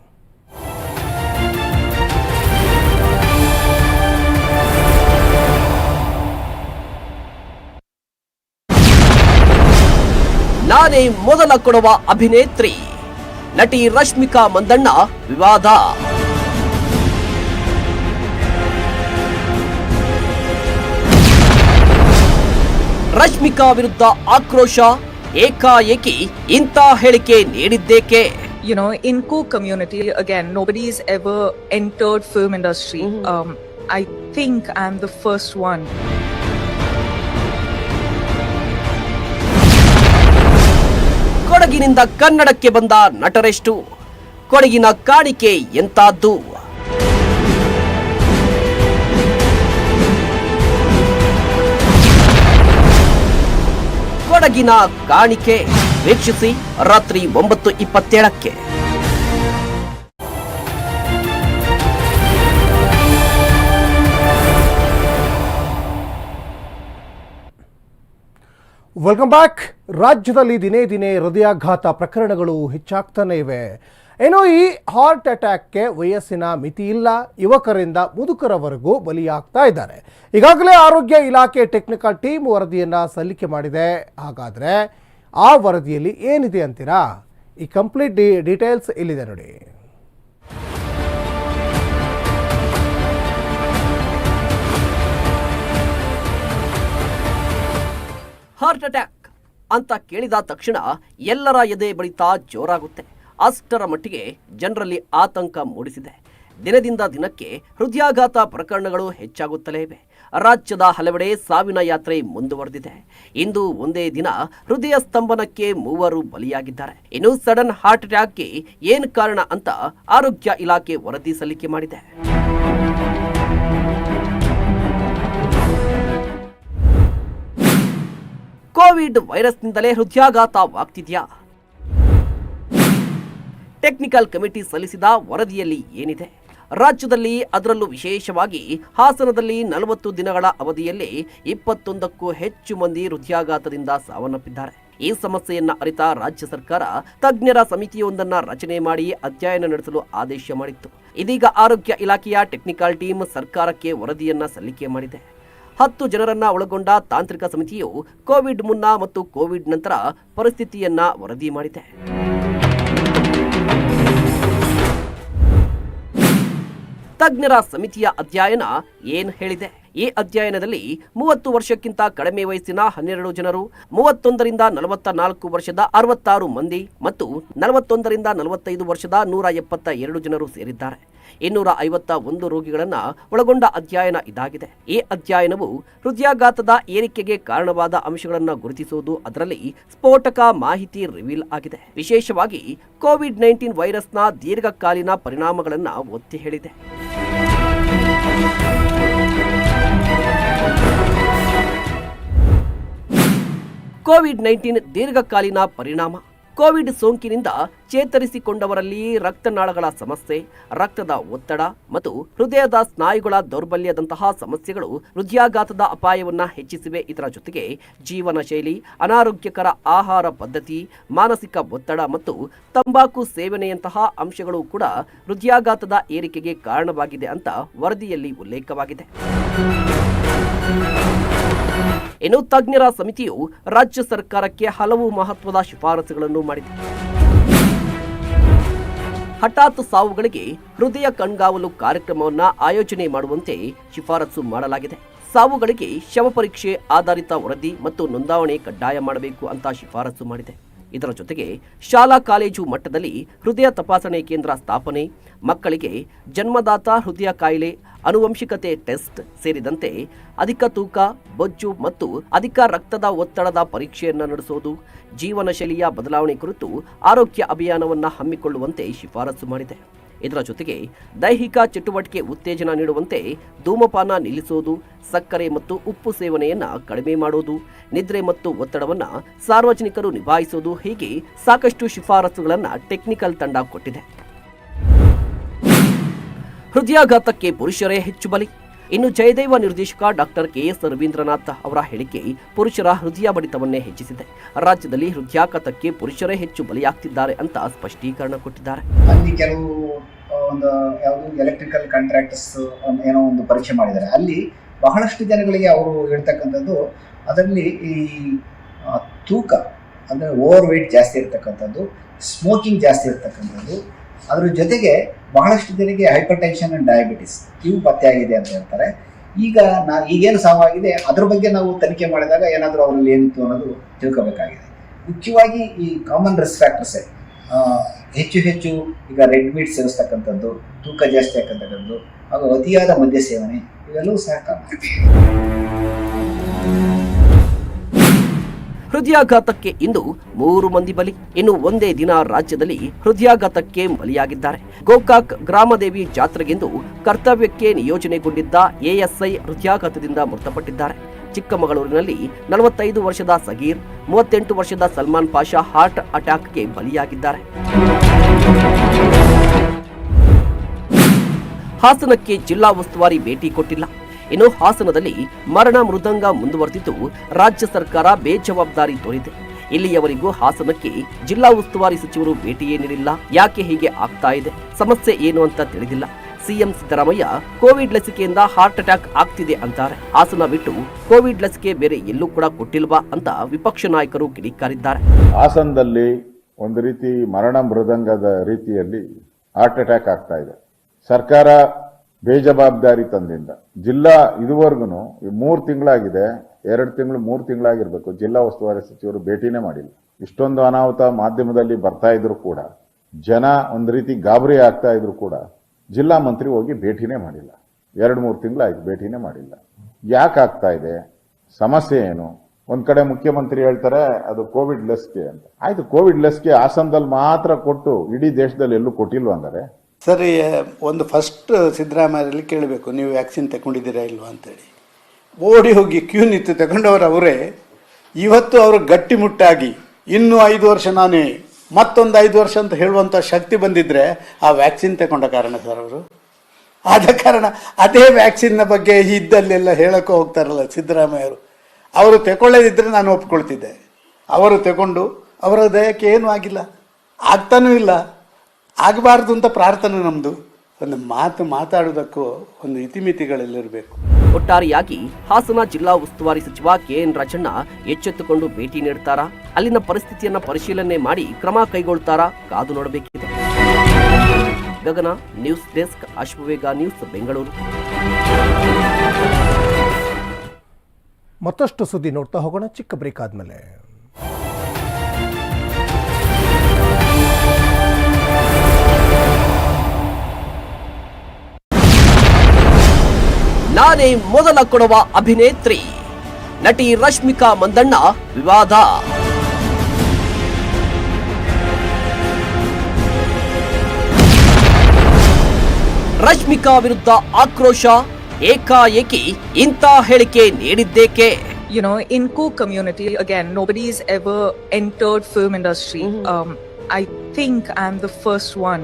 ನಾನೇ ಮೊದಲ ಕೊಡುವ ಅಭಿನೇತ್ರಿ ನಟಿ ರಶ್ಮಿಕಾ ಮಂದಣ್ಣ ವಿವಾದ ರಶ್ಮಿಕಾ ವಿರುದ್ಧ ಆಕ್ರೋಶ ಏಕಾಏಕಿ ಇಂಥ ಹೇಳಿಕೆ ನೀಡಿದ್ದೇಕೆ you know in co community again nobody's ever entered film industry um, i think i'm the first one ಕೊಡಗಿನಿಂದ ಕನ್ನಡಕ್ಕೆ ಬಂದ ನಟರೆಷ್ಟು? ಕೊಡಗಿನ ಕಾಣಿಕೆ ಎಂತಾದ್ದು? ಕೊಡಗಿನ ಕಾಣಿಕೆ ವೀಕ್ಷಿಸಿ ರಾತ್ರಿ ಒಂಬತ್ತು ಇಪ್ಪತ್ತೇಳಕ್ಕೆ. ವೆಲ್ಕಮ್ ಬ್ಯಾಕ್ ರಾಜ್ಯದಲ್ಲಿ ದಿನೇ ದಿನೇ ಹೃದಯಾಘಾತ ಪ್ರಕರಣಗಳು ಹೆಚ್ಚಾಗ್ತಾನೆ ಇವೆ. ಏನೋ ಈ ಹಾರ್ಟ್ ಅಟ್ಯಾಕ್ಗೆ ವಯಸ್ಸಿನ ಮಿತಿ ಇಲ್ಲ. ಯುವಕರಿಂದ ಮುದುಕರವರೆಗೂ ಬಲಿಯಾಗ್ತಾ ಇದ್ದಾರೆ. ಈಗಾಗಲೇ ಆರೋಗ್ಯ ಇಲಾಖೆ ಟೆಕ್ನಿಕಲ್ ಟೀಮ್ ವರದಿಯನ್ನು ಸಲ್ಲಿಕೆ ಮಾಡಿದೆ. ಹಾಗಾದರೆ ಆ ವರದಿಯಲ್ಲಿ ಏನಿದೆ ಅಂತೀರಾ? ಈ ಕಂಪ್ಲೀಟ್ ಡಿ ಡೀಟೇಲ್ಸ್ ಇಲ್ಲಿದೆ ನೋಡಿ. ಹಾರ್ಟ್ ಅಟ್ಯಾಕ್ ಅಂತ ಕೇಳಿದ ತಕ್ಷಣ ಎಲ್ಲರ ಎದೆ ಬಡಿತಾ ಜೋರಾಗುತ್ತೆ. ಅಷ್ಟರ ಮಟ್ಟಿಗೆ ಜನರಲ್ಲಿ ಆತಂಕ ಮೂಡಿಸಿದೆ. ದಿನದಿಂದ ದಿನಕ್ಕೆ ಹೃದಯಾಘಾತ ಪ್ರಕರಣಗಳು ಹೆಚ್ಚಾಗುತ್ತಲೇ ಇವೆ. ರಾಜ್ಯದ ಹಲವೆಡೆ ಸಾವಿನ ಯಾತ್ರೆ ಮುಂದುವರೆದಿದೆ. ಇಂದು ಒಂದೇ ದಿನ ಹೃದಯ ಸ್ತಂಭನಕ್ಕೆ ಮೂವರು ಬಲಿಯಾಗಿದ್ದಾರೆ. ಇನ್ನು ಸಡನ್ ಹಾರ್ಟ್ ಅಟ್ಯಾಕ್ಗೆ ಏನು ಕಾರಣ ಅಂತ ಆರೋಗ್ಯ ಇಲಾಖೆ ವರದಿ ಸಲ್ಲಿಕೆ ಮಾಡಿದೆ. ಕೋವಿಡ್ ವೈರಸ್ನಿಂದಲೇ ಹೃದಯಾಘಾತವಾಗ್ತಿದ್ಯಾ? ಟೆಕ್ನಿಕಲ್ ಕಮಿಟಿ ಸಲ್ಲಿಸಿದ ವರದಿಯಲ್ಲಿ ಏನಿದೆ? ರಾಜ್ಯದಲ್ಲಿ ಅದರಲ್ಲೂ ವಿಶೇಷವಾಗಿ ಹಾಸನದಲ್ಲಿ ನಲವತ್ತು ದಿನಗಳ ಅವಧಿಯಲ್ಲಿ ಇಪ್ಪತ್ತೊಂದಕ್ಕೂ ಹೆಚ್ಚು ಮಂದಿ ಹೃದಯಾಘಾತದಿಂದ ಸಾವನ್ನಪ್ಪಿದ್ದಾರೆ. ಈ ಸಮಸ್ಯೆಯನ್ನ ಅರಿತ ರಾಜ್ಯ ಸರ್ಕಾರ ತಜ್ಞರ ಸಮಿತಿಯೊಂದನ್ನ ರಚನೆ ಮಾಡಿ ಅಧ್ಯಯನ ನಡೆಸಲು ಆದೇಶ ಮಾಡಿತ್ತು. ಇದೀಗ ಆರೋಗ್ಯ ಇಲಾಖೆಯ ಟೆಕ್ನಿಕಲ್ ಟೀಮ್ ಸರ್ಕಾರಕ್ಕೆ ವರದಿಯನ್ನ ಸಲ್ಲಿಕೆ ಮಾಡಿದೆ. ಹತ್ತು ಜನರನ್ನ ಒಳಗೊಂಡ ತಾಂತ್ರಿಕ ಸಮಿತಿಯು ಕೋವಿಡ್ ಮುನ್ನ ಮತ್ತು ಕೋವಿಡ್ ನಂತರ ಪರಿಸ್ಥಿತಿಯನ್ನ ವರದಿ ಮಾಡಿದೆ. ತಜ್ಞರ ಸಮಿತಿಯ ಅಧ್ಯಯನ ಏನ್ ಹೇಳಿದೆ? ಈ ಅಧ್ಯಯನದಲ್ಲಿ ಮೂವತ್ತು ವರ್ಷಕ್ಕಿಂತ ಕಡಿಮೆ ವಯಸ್ಸಿನ ಹನ್ನೆರಡು ಜನರು, ಮೂವತ್ತೊಂದರಿಂದ ನಲವತ್ತ ನಾಲ್ಕು ವರ್ಷದ ಅರವತ್ತಾರು ಮಂದಿ ಮತ್ತು ನಲವತ್ತೊಂದರಿಂದ ನಲವತ್ತೈದು ವರ್ಷದ ನೂರ ಎಪ್ಪತ್ತ ಎರಡು ಜನರು ಸೇರಿದ್ದಾರೆ. ಇನ್ನೂರ ಐವತ್ತ ಒಂದು ರೋಗಿಗಳನ್ನು ಒಳಗೊಂಡ ಅಧ್ಯಯನ ಇದಾಗಿದೆ. ಈ ಅಧ್ಯಯನವು ಹೃದಯಾಘಾತದ ಏರಿಕೆಗೆ ಕಾರಣವಾದ ಅಂಶಗಳನ್ನು ಗುರುತಿಸುವುದು, ಅದರಲ್ಲಿ ಸ್ಫೋಟಕ ಮಾಹಿತಿ ರಿವೀಲ್ ಆಗಿದೆ. ವಿಶೇಷವಾಗಿ ಕೋವಿಡ್ ನೈನ್ಟೀನ್ ವೈರಸ್ನ ದೀರ್ಘಕಾಲೀನ ಪರಿಣಾಮಗಳನ್ನು ಒತ್ತಿ ಹೇಳಿದೆ. ಕೋವಿಡ್ ನೈನ್ಟೀನ್ ದೀರ್ಘಕಾಲೀನ ಪರಿಣಾಮ. ಕೋವಿಡ್ ಸೋಂಕಿನಿಂದ ಚೇತರಿಸಿಕೊಂಡವರಲ್ಲಿ ರಕ್ತನಾಳಗಳ ಸಮಸ್ಯೆ, ರಕ್ತದ ಒತ್ತಡ ಮತ್ತು ಹೃದಯದ ಸ್ನಾಯುಗಳ ದೌರ್ಬಲ್ಯದಂತಹ ಸಮಸ್ಯೆಗಳು ಹೃದಯಾಘಾತದ ಅಪಾಯವನ್ನು ಹೆಚ್ಚಿಸಿವೆ. ಇದರ ಜೊತೆಗೆ ಜೀವನ ಶೈಲಿ ಅನಾರೋಗ್ಯಕರ ಆಹಾರ ಪದ್ಧತಿ, ಮಾನಸಿಕ ಒತ್ತಡ ಮತ್ತು ತಂಬಾಕು ಸೇವನೆಯಂತಹ ಅಂಶಗಳು ಕೂಡ ಹೃದಯಾಘಾತದ ಏರಿಕೆಗೆ ಕಾರಣವಾಗಿದೆ ಅಂತ ವರದಿಯಲ್ಲಿ ಉಲ್ಲೇಖವಾಗಿದೆ. ಇನ್ನು ತಜ್ಞರ ಸಮಿತಿಯು ರಾಜ್ಯ ಸರ್ಕಾರಕ್ಕೆ ಹಲವು ಮಹತ್ವದ ಶಿಫಾರಸುಗಳನ್ನು ಮಾಡಿದೆ. ಹಠಾತ್ ಸಾವುಗಳಿಗೆ ಹೃದಯ ಕಣ್ಗಾವಲು ಕಾರ್ಯಕ್ರಮವನ್ನ ಆಯೋಜನೆ ಮಾಡುವಂತೆ ಶಿಫಾರಸು ಮಾಡಲಾಗಿದೆ. ಸಾವುಗಳಿಗೆ ಶವ ಪರೀಕ್ಷೆ ಆಧಾರಿತ ವರದಿ ಮತ್ತು ನೋಂದಾವಣೆ ಕಡ್ಡಾಯ ಮಾಡಬೇಕು ಅಂತ ಶಿಫಾರಸು ಮಾಡಿದೆ. ಇದರ ಜೊತೆಗೆ ಶಾಲಾ ಕಾಲೇಜು ಮಟ್ಟದಲ್ಲಿ ಹೃದಯ ತಪಾಸಣೆ ಕೇಂದ್ರ ಸ್ಥಾಪನೆ, ಮಕ್ಕಳಿಗೆ ಜನ್ಮದಾತ ಹೃದಯ ಕಾಯಿಲೆ ಅನುವಂಶಿಕತೆ ಟೆಸ್ಟ್ ಸೇರಿದಂತೆ ಅಧಿಕ ತೂಕ, ಬೊಜ್ಜು ಮತ್ತು ಅಧಿಕ ರಕ್ತದ ಒತ್ತಡದ ಪರೀಕ್ಷೆಯನ್ನು ನಡೆಸುವುದು ಜೀವನ ಶೈಲಿಯ ಬದಲಾವಣೆ ಕುರಿತು ಆರೋಗ್ಯ ಅಭಿಯಾನವನ್ನು ಹಮ್ಮಿಕೊಳ್ಳುವಂತೆ ಶಿಫಾರಸು ಮಾಡಿದೆ. ಇದರ ಜೊತೆಗೆ ದೈಹಿಕ ಚಟುವಟಿಕೆ ಉತ್ತೇಜನ ನೀಡುವಂತೆ ಧೂಮಪಾನ ನಿಲ್ಲಿಸುವುದು ಸಕ್ಕರೆ ಮತ್ತು ಉಪ್ಪು ಸೇವನೆಯನ್ನ ಕಡಿಮೆ ಮಾಡುವುದು ನಿದ್ರೆ ಮತ್ತು ಒತ್ತಡವನ್ನ ಸಾರ್ವಜನಿಕರು ನಿಭಾಯಿಸುವುದು ಹೀಗೆ ಸಾಕಷ್ಟು ಶಿಫಾರಸುಗಳನ್ನು ಟೆಕ್ನಿಕಲ್ ತಂಡ ಕೊಟ್ಟಿದೆ. ಹೃದಯಾಘಾತಕ್ಕೆ ಪುರುಷರೇ ಹೆಚ್ಚು ಬಲಿ. ಇನ್ನು ಜಯದೇವ ನಿರ್ದೇಶಕ ಡಾಕ್ಟರ್ ಕೆ ಎಸ್ ರವೀಂದ್ರನಾಥ್ ಅವರ ಹೇಳಿಕೆ ಪುರುಷರ ಹೃದಯ ಬಡಿತವನ್ನೇ ಹೆಚ್ಚಿಸಿದೆ. ರಾಜ್ಯದಲ್ಲಿ ಹೃದಯಾಘಾತಕ್ಕೆ ಪುರುಷರೇ ಹೆಚ್ಚು ಬಲಿಯಾಗ್ತಿದ್ದಾರೆ ಅಂತ ಸ್ಪಷ್ಟೀಕರಣ ಕೊಟ್ಟಿದ್ದಾರೆ. ಅಲ್ಲಿ ಕೆಲವು ಒಂದು ಯಾವುದು ಎಲೆಕ್ಟ್ರಿಕಲ್ ಕಾಂಟ್ರಾಕ್ಟರ್ಸ್ ಏನೋ ಒಂದು ಪರೀಕ್ಷೆ ಮಾಡಿದ್ದಾರೆ. ಅಲ್ಲಿ ಬಹಳಷ್ಟು ಜನಗಳಿಗೆ ಅವರು ಹೇಳ್ತಕ್ಕಂಥದ್ದು, ಅದರಲ್ಲಿ ಈ ತೂಕ ಅಂದರೆ ಓವರ್ ವೆಯ್ಟ್ ಜಾಸ್ತಿ ಇರ್ತಕ್ಕಂಥದ್ದು ಸ್ಮೋಕಿಂಗ್ ಜಾಸ್ತಿ ಇರ್ತಕ್ಕಂಥದ್ದು ಅದ್ರ ಜೊತೆಗೆ ಬಹಳಷ್ಟು ಜನರಿಗೆ ಹೈಪರ್ ಟೆನ್ಷನ್ ಅಂಡ್ ಡಯಾಬಿಟಿಸ್ ಇವು ಪತ್ತೆಯಾಗಿದೆ ಅಂತ ಹೇಳ್ತಾರೆ. ಈಗ ನಾ ಈಗೇನು ಸಾವಾಗಿದೆ, ಅದ್ರ ಬಗ್ಗೆ ನಾವು ತನಿಖೆ ಮಾಡಿದಾಗ ಏನಾದರೂ ಅವರಲ್ಲಿ ಏನಿತ್ತು ಅನ್ನೋದು ತಿಳ್ಕೋಬೇಕಾಗಿದೆ. ಮುಖ್ಯವಾಗಿ ಈ ಕಾಮನ್ ರಿಸ್ಕ್ ಫ್ಯಾಕ್ಟರ್ಸೇ ಹೆಚ್ಚು ಹೆಚ್ಚು ಈಗ ರೆಡ್ ಮೀಟ್ ಸೇವಿಸ್ತಕ್ಕಂಥದ್ದು, ತೂಕ ಜಾಸ್ತಿ ಆಗ್ತಕ್ಕಂಥದ್ದು, ಹಾಗೂ ಅತಿಯಾದ ಮದ್ಯ ಸೇವನೆ ಇವೆಲ್ಲವೂ ಸಹ ಕಾರಣ ಹೃದಯಾಘಾತಕ್ಕೆ ಇಂದು ಮೂರು ಮಂದಿ ಬಲಿ, ಇನ್ನು ಒಂದೇ ದಿನ ರಾಜ್ಯದಲ್ಲಿ ಹೃದಯಾಘಾತಕ್ಕೆ ಬಲಿಯಾಗಿದ್ದಾರೆ. ಗೋಕಾಕ್ ಗ್ರಾಮದೇವಿ ಜಾತ್ರೆಗೆಂದು ಕರ್ತವ್ಯಕ್ಕೆ ನಿಯೋಜನೆಗೊಂಡಿದ್ದ ಎಎಸ್ಐ ಹೃದಯಾಘಾತದಿಂದ ಮೃತಪಟ್ಟಿದ್ದಾರೆ. ಚಿಕ್ಕಮಗಳೂರಿನಲ್ಲಿ ನಲವತ್ತೈದು ವರ್ಷದ ಸಗೀರ್, ಮೂವತ್ತೆಂಟು ವರ್ಷದ ಸಲ್ಮಾನ್ ಪಾಷಾ ಹಾರ್ಟ್ ಅಟ್ಯಾಕ್ಗೆ ಬಲಿಯಾಗಿದ್ದಾರೆ. ಹಾಸನಕ್ಕೆ ಜಿಲ್ಲಾ ಉಸ್ತುವಾರಿ ಭೇಟಿ ಕೊಟ್ಟಿಲ್ಲ. ಇನ್ನು ಹಾಸನದಲ್ಲಿ ಮರಣ ಮೃದಂಗ ಮುಂದುವರೆದಿದ್ದು ರಾಜ್ಯ ಸರ್ಕಾರ ಬೇಜವಾಬ್ದಾರಿ ತೋರಿದೆ. ಇಲ್ಲಿಯವರೆಗೂ ಹಾಸನಕ್ಕೆ ಜಿಲ್ಲಾ ಉಸ್ತುವಾರಿ ಸಚಿವರು ಭೇಟಿಯೇ ನೀಡಿಲ್ಲ. ಯಾಕೆ ಹೀಗೆ ಆಗ್ತಾ ಇದೆ? ಸಮಸ್ಯೆ ಏನು ಅಂತ ತಿಳಿದಿಲ್ಲ. ಸಿಎಂ ಸಿದ್ದರಾಮಯ್ಯ ಕೋವಿಡ್ ಲಸಿಕೆಯಿಂದ ಹಾರ್ಟ್ ಅಟ್ಯಾಕ್ ಆಗ್ತಿದೆ ಅಂತಾರೆ. ಹಾಸನ ಬಿಟ್ಟು ಕೋವಿಡ್ ಲಸಿಕೆ ಬೇರೆ ಎಲ್ಲೂ ಕೂಡ ಕೊಟ್ಟಿಲ್ವಾ ಅಂತ ವಿಪಕ್ಷ ನಾಯಕರು ಕಿಡಿಕಾರಿದ್ದಾರೆ. ಹಾಸನದಲ್ಲಿ ಒಂದು ರೀತಿ ಮರಣ ಮೃದಂಗದ ರೀತಿಯಲ್ಲಿ ಹಾರ್ಟ್ ಅಟ್ಯಾಕ್ ಆಗ್ತಾ ಇದೆ. ಸರ್ಕಾರ ಬೇಜವಾಬ್ದಾರಿ ತಂದಿಂದ. ಜಿಲ್ಲಾ ಇದುವರೆಗೂ ಮೂರು ತಿಂಗಳಾಗಿದೆ, ಎರಡು ತಿಂಗಳು ಮೂರು ತಿಂಗಳಾಗಿರ್ಬೇಕು. ಜಿಲ್ಲಾ ಉಸ್ತುವಾರಿ ಸಚಿವರು ಭೇಟಿನೇ ಮಾಡಿಲ್ಲ. ಇಷ್ಟೊಂದು ಅನಾಹುತ ಮಾಧ್ಯಮದಲ್ಲಿ ಬರ್ತಾ ಇದ್ರು ಕೂಡ, ಜನ ಒಂದು ರೀತಿ ಗಾಬರಿ ಆಗ್ತಾ ಇದ್ರು ಕೂಡ ಜಿಲ್ಲಾ ಮಂತ್ರಿ ಹೋಗಿ ಭೇಟಿನೇ ಮಾಡಿಲ್ಲ. ಎರಡು ಮೂರು ತಿಂಗಳಾಯ್ತು, ಭೇಟಿನೇ ಮಾಡಿಲ್ಲ. ಯಾಕೆ ಆಗ್ತಾ ಇದೆ? ಸಮಸ್ಯೆ ಏನು? ಒಂದ್ ಕಡೆ ಮುಖ್ಯಮಂತ್ರಿ ಹೇಳ್ತಾರೆ, ಅದು ಕೋವಿಡ್ ಲಸಿಕೆ ಅಂತ. ಆಯ್ತು, ಕೋವಿಡ್ ಲಸಿಕೆ ಹಾಸನದಲ್ಲಿ ಮಾತ್ರ ಕೊಟ್ಟು ಇಡೀ ದೇಶದಲ್ಲಿ ಎಲ್ಲೂ ಕೊಟ್ಟಿಲ್ವ ಅಂದರೆ? ಸರ್ ಒಂದು ಫಸ್ಟ್ ಸಿದ್ದರಾಮಯ್ಯರಲ್ಲಿ ಕೇಳಬೇಕು, ನೀವು ವ್ಯಾಕ್ಸಿನ್ ತಗೊಂಡಿದ್ದೀರಾ ಇಲ್ವಾ ಅಂತೇಳಿ. ಓಡಿ ಹೋಗಿ ಕ್ಯೂ ನಿಂತು ತಗೊಂಡವರು ಅವರೇ, ಇವತ್ತು ಅವರು ಗಟ್ಟಿಮುಟ್ಟಾಗಿ ಇನ್ನೂ ಐದು ವರ್ಷ ನಾನೇ, ಮತ್ತೊಂದು ಐದು ವರ್ಷ ಅಂತ ಹೇಳುವಂಥ ಶಕ್ತಿ ಬಂದಿದ್ದರೆ ಆ ವ್ಯಾಕ್ಸಿನ್ ತಗೊಂಡ ಕಾರಣ ಸರ್ ಅವರು. ಆದ ಕಾರಣ ಅದೇ ವ್ಯಾಕ್ಸಿನ್ನ ಬಗ್ಗೆ ಇದ್ದಲ್ಲೆಲ್ಲ ಹೇಳಕ್ಕೆ ಹೋಗ್ತಾರಲ್ಲ ಸಿದ್ದರಾಮಯ್ಯರು ಅವರು. ತಗೊಳ್ಳದಿದ್ದರೆ ನಾನು ಒಪ್ಕೊಳ್ತಿದ್ದೆ. ಅವರು ತಗೊಂಡು, ಅವರ ದಯಕ್ಕೆ ಏನೂ ಆಗಿಲ್ಲ. ಆಗ್ತಾನೂ ಇಲ್ಲ. ಆಗಬಾರ್ದು ಅಂತ ಪ್ರಾರ್ಥನೆ ನಮ್ಮದು ಒಂದು ಮಾತು ಮಾತಾಡೋದಕ್ಕೂ ಒಂದು ಇತಿಮಿತಿಗಳಲ್ಲಿರಬೇಕು. ಒಟ್ಟಾರೆಯಾಗಿ ಹಾಸನ ಜಿಲ್ಲಾ ಉಸ್ತುವಾರಿ ಸಚಿವ ಕೆಎನ್ ರಾಜಣ್ಣ ಎಚ್ಚೆತ್ತುಕೊಂಡು ಭೇಟಿ ನೀಡ್ತಾರಾ? ಅಲ್ಲಿನ ಪರಿಸ್ಥಿತಿಯನ್ನ ಪರಿಶೀಲನೆ ಮಾಡಿ ಕ್ರಮ ಕೈಗೊಳ್ತಾರಾ? ಕಾದು ನೋಡಬೇಕಿದೆ. Gagana news desk Ashwavega news Bengaluru. ಮತ್ತಷ್ಟು ಸುದ್ದಿ ನೋಡ್ತಾ ಹೋಗೋಣ. ಚಿಕ್ಕ ಬ್ರೇಕ್ ಆದಮೇಲೆ. ನಾನೇ ಮೊದಲ ಕೊಡುವ ಅಭಿನೇತ್ರಿ ನಟಿ ರಶ್ಮಿಕಾ ಮಂದಣ್ಣ ವಿವಾದ ರಶ್ಮಿಕಾ ವಿರುದ್ಧ ಆಕ್ರೋಶ ಏಕಾಏಕಿ ಇಂಥ ಹೇಳಿಕೆ ನೀಡಿದ್ದೇಕೆ you know, in co community, again, nobody's ever entered film industry. Um, I think I'm the first one.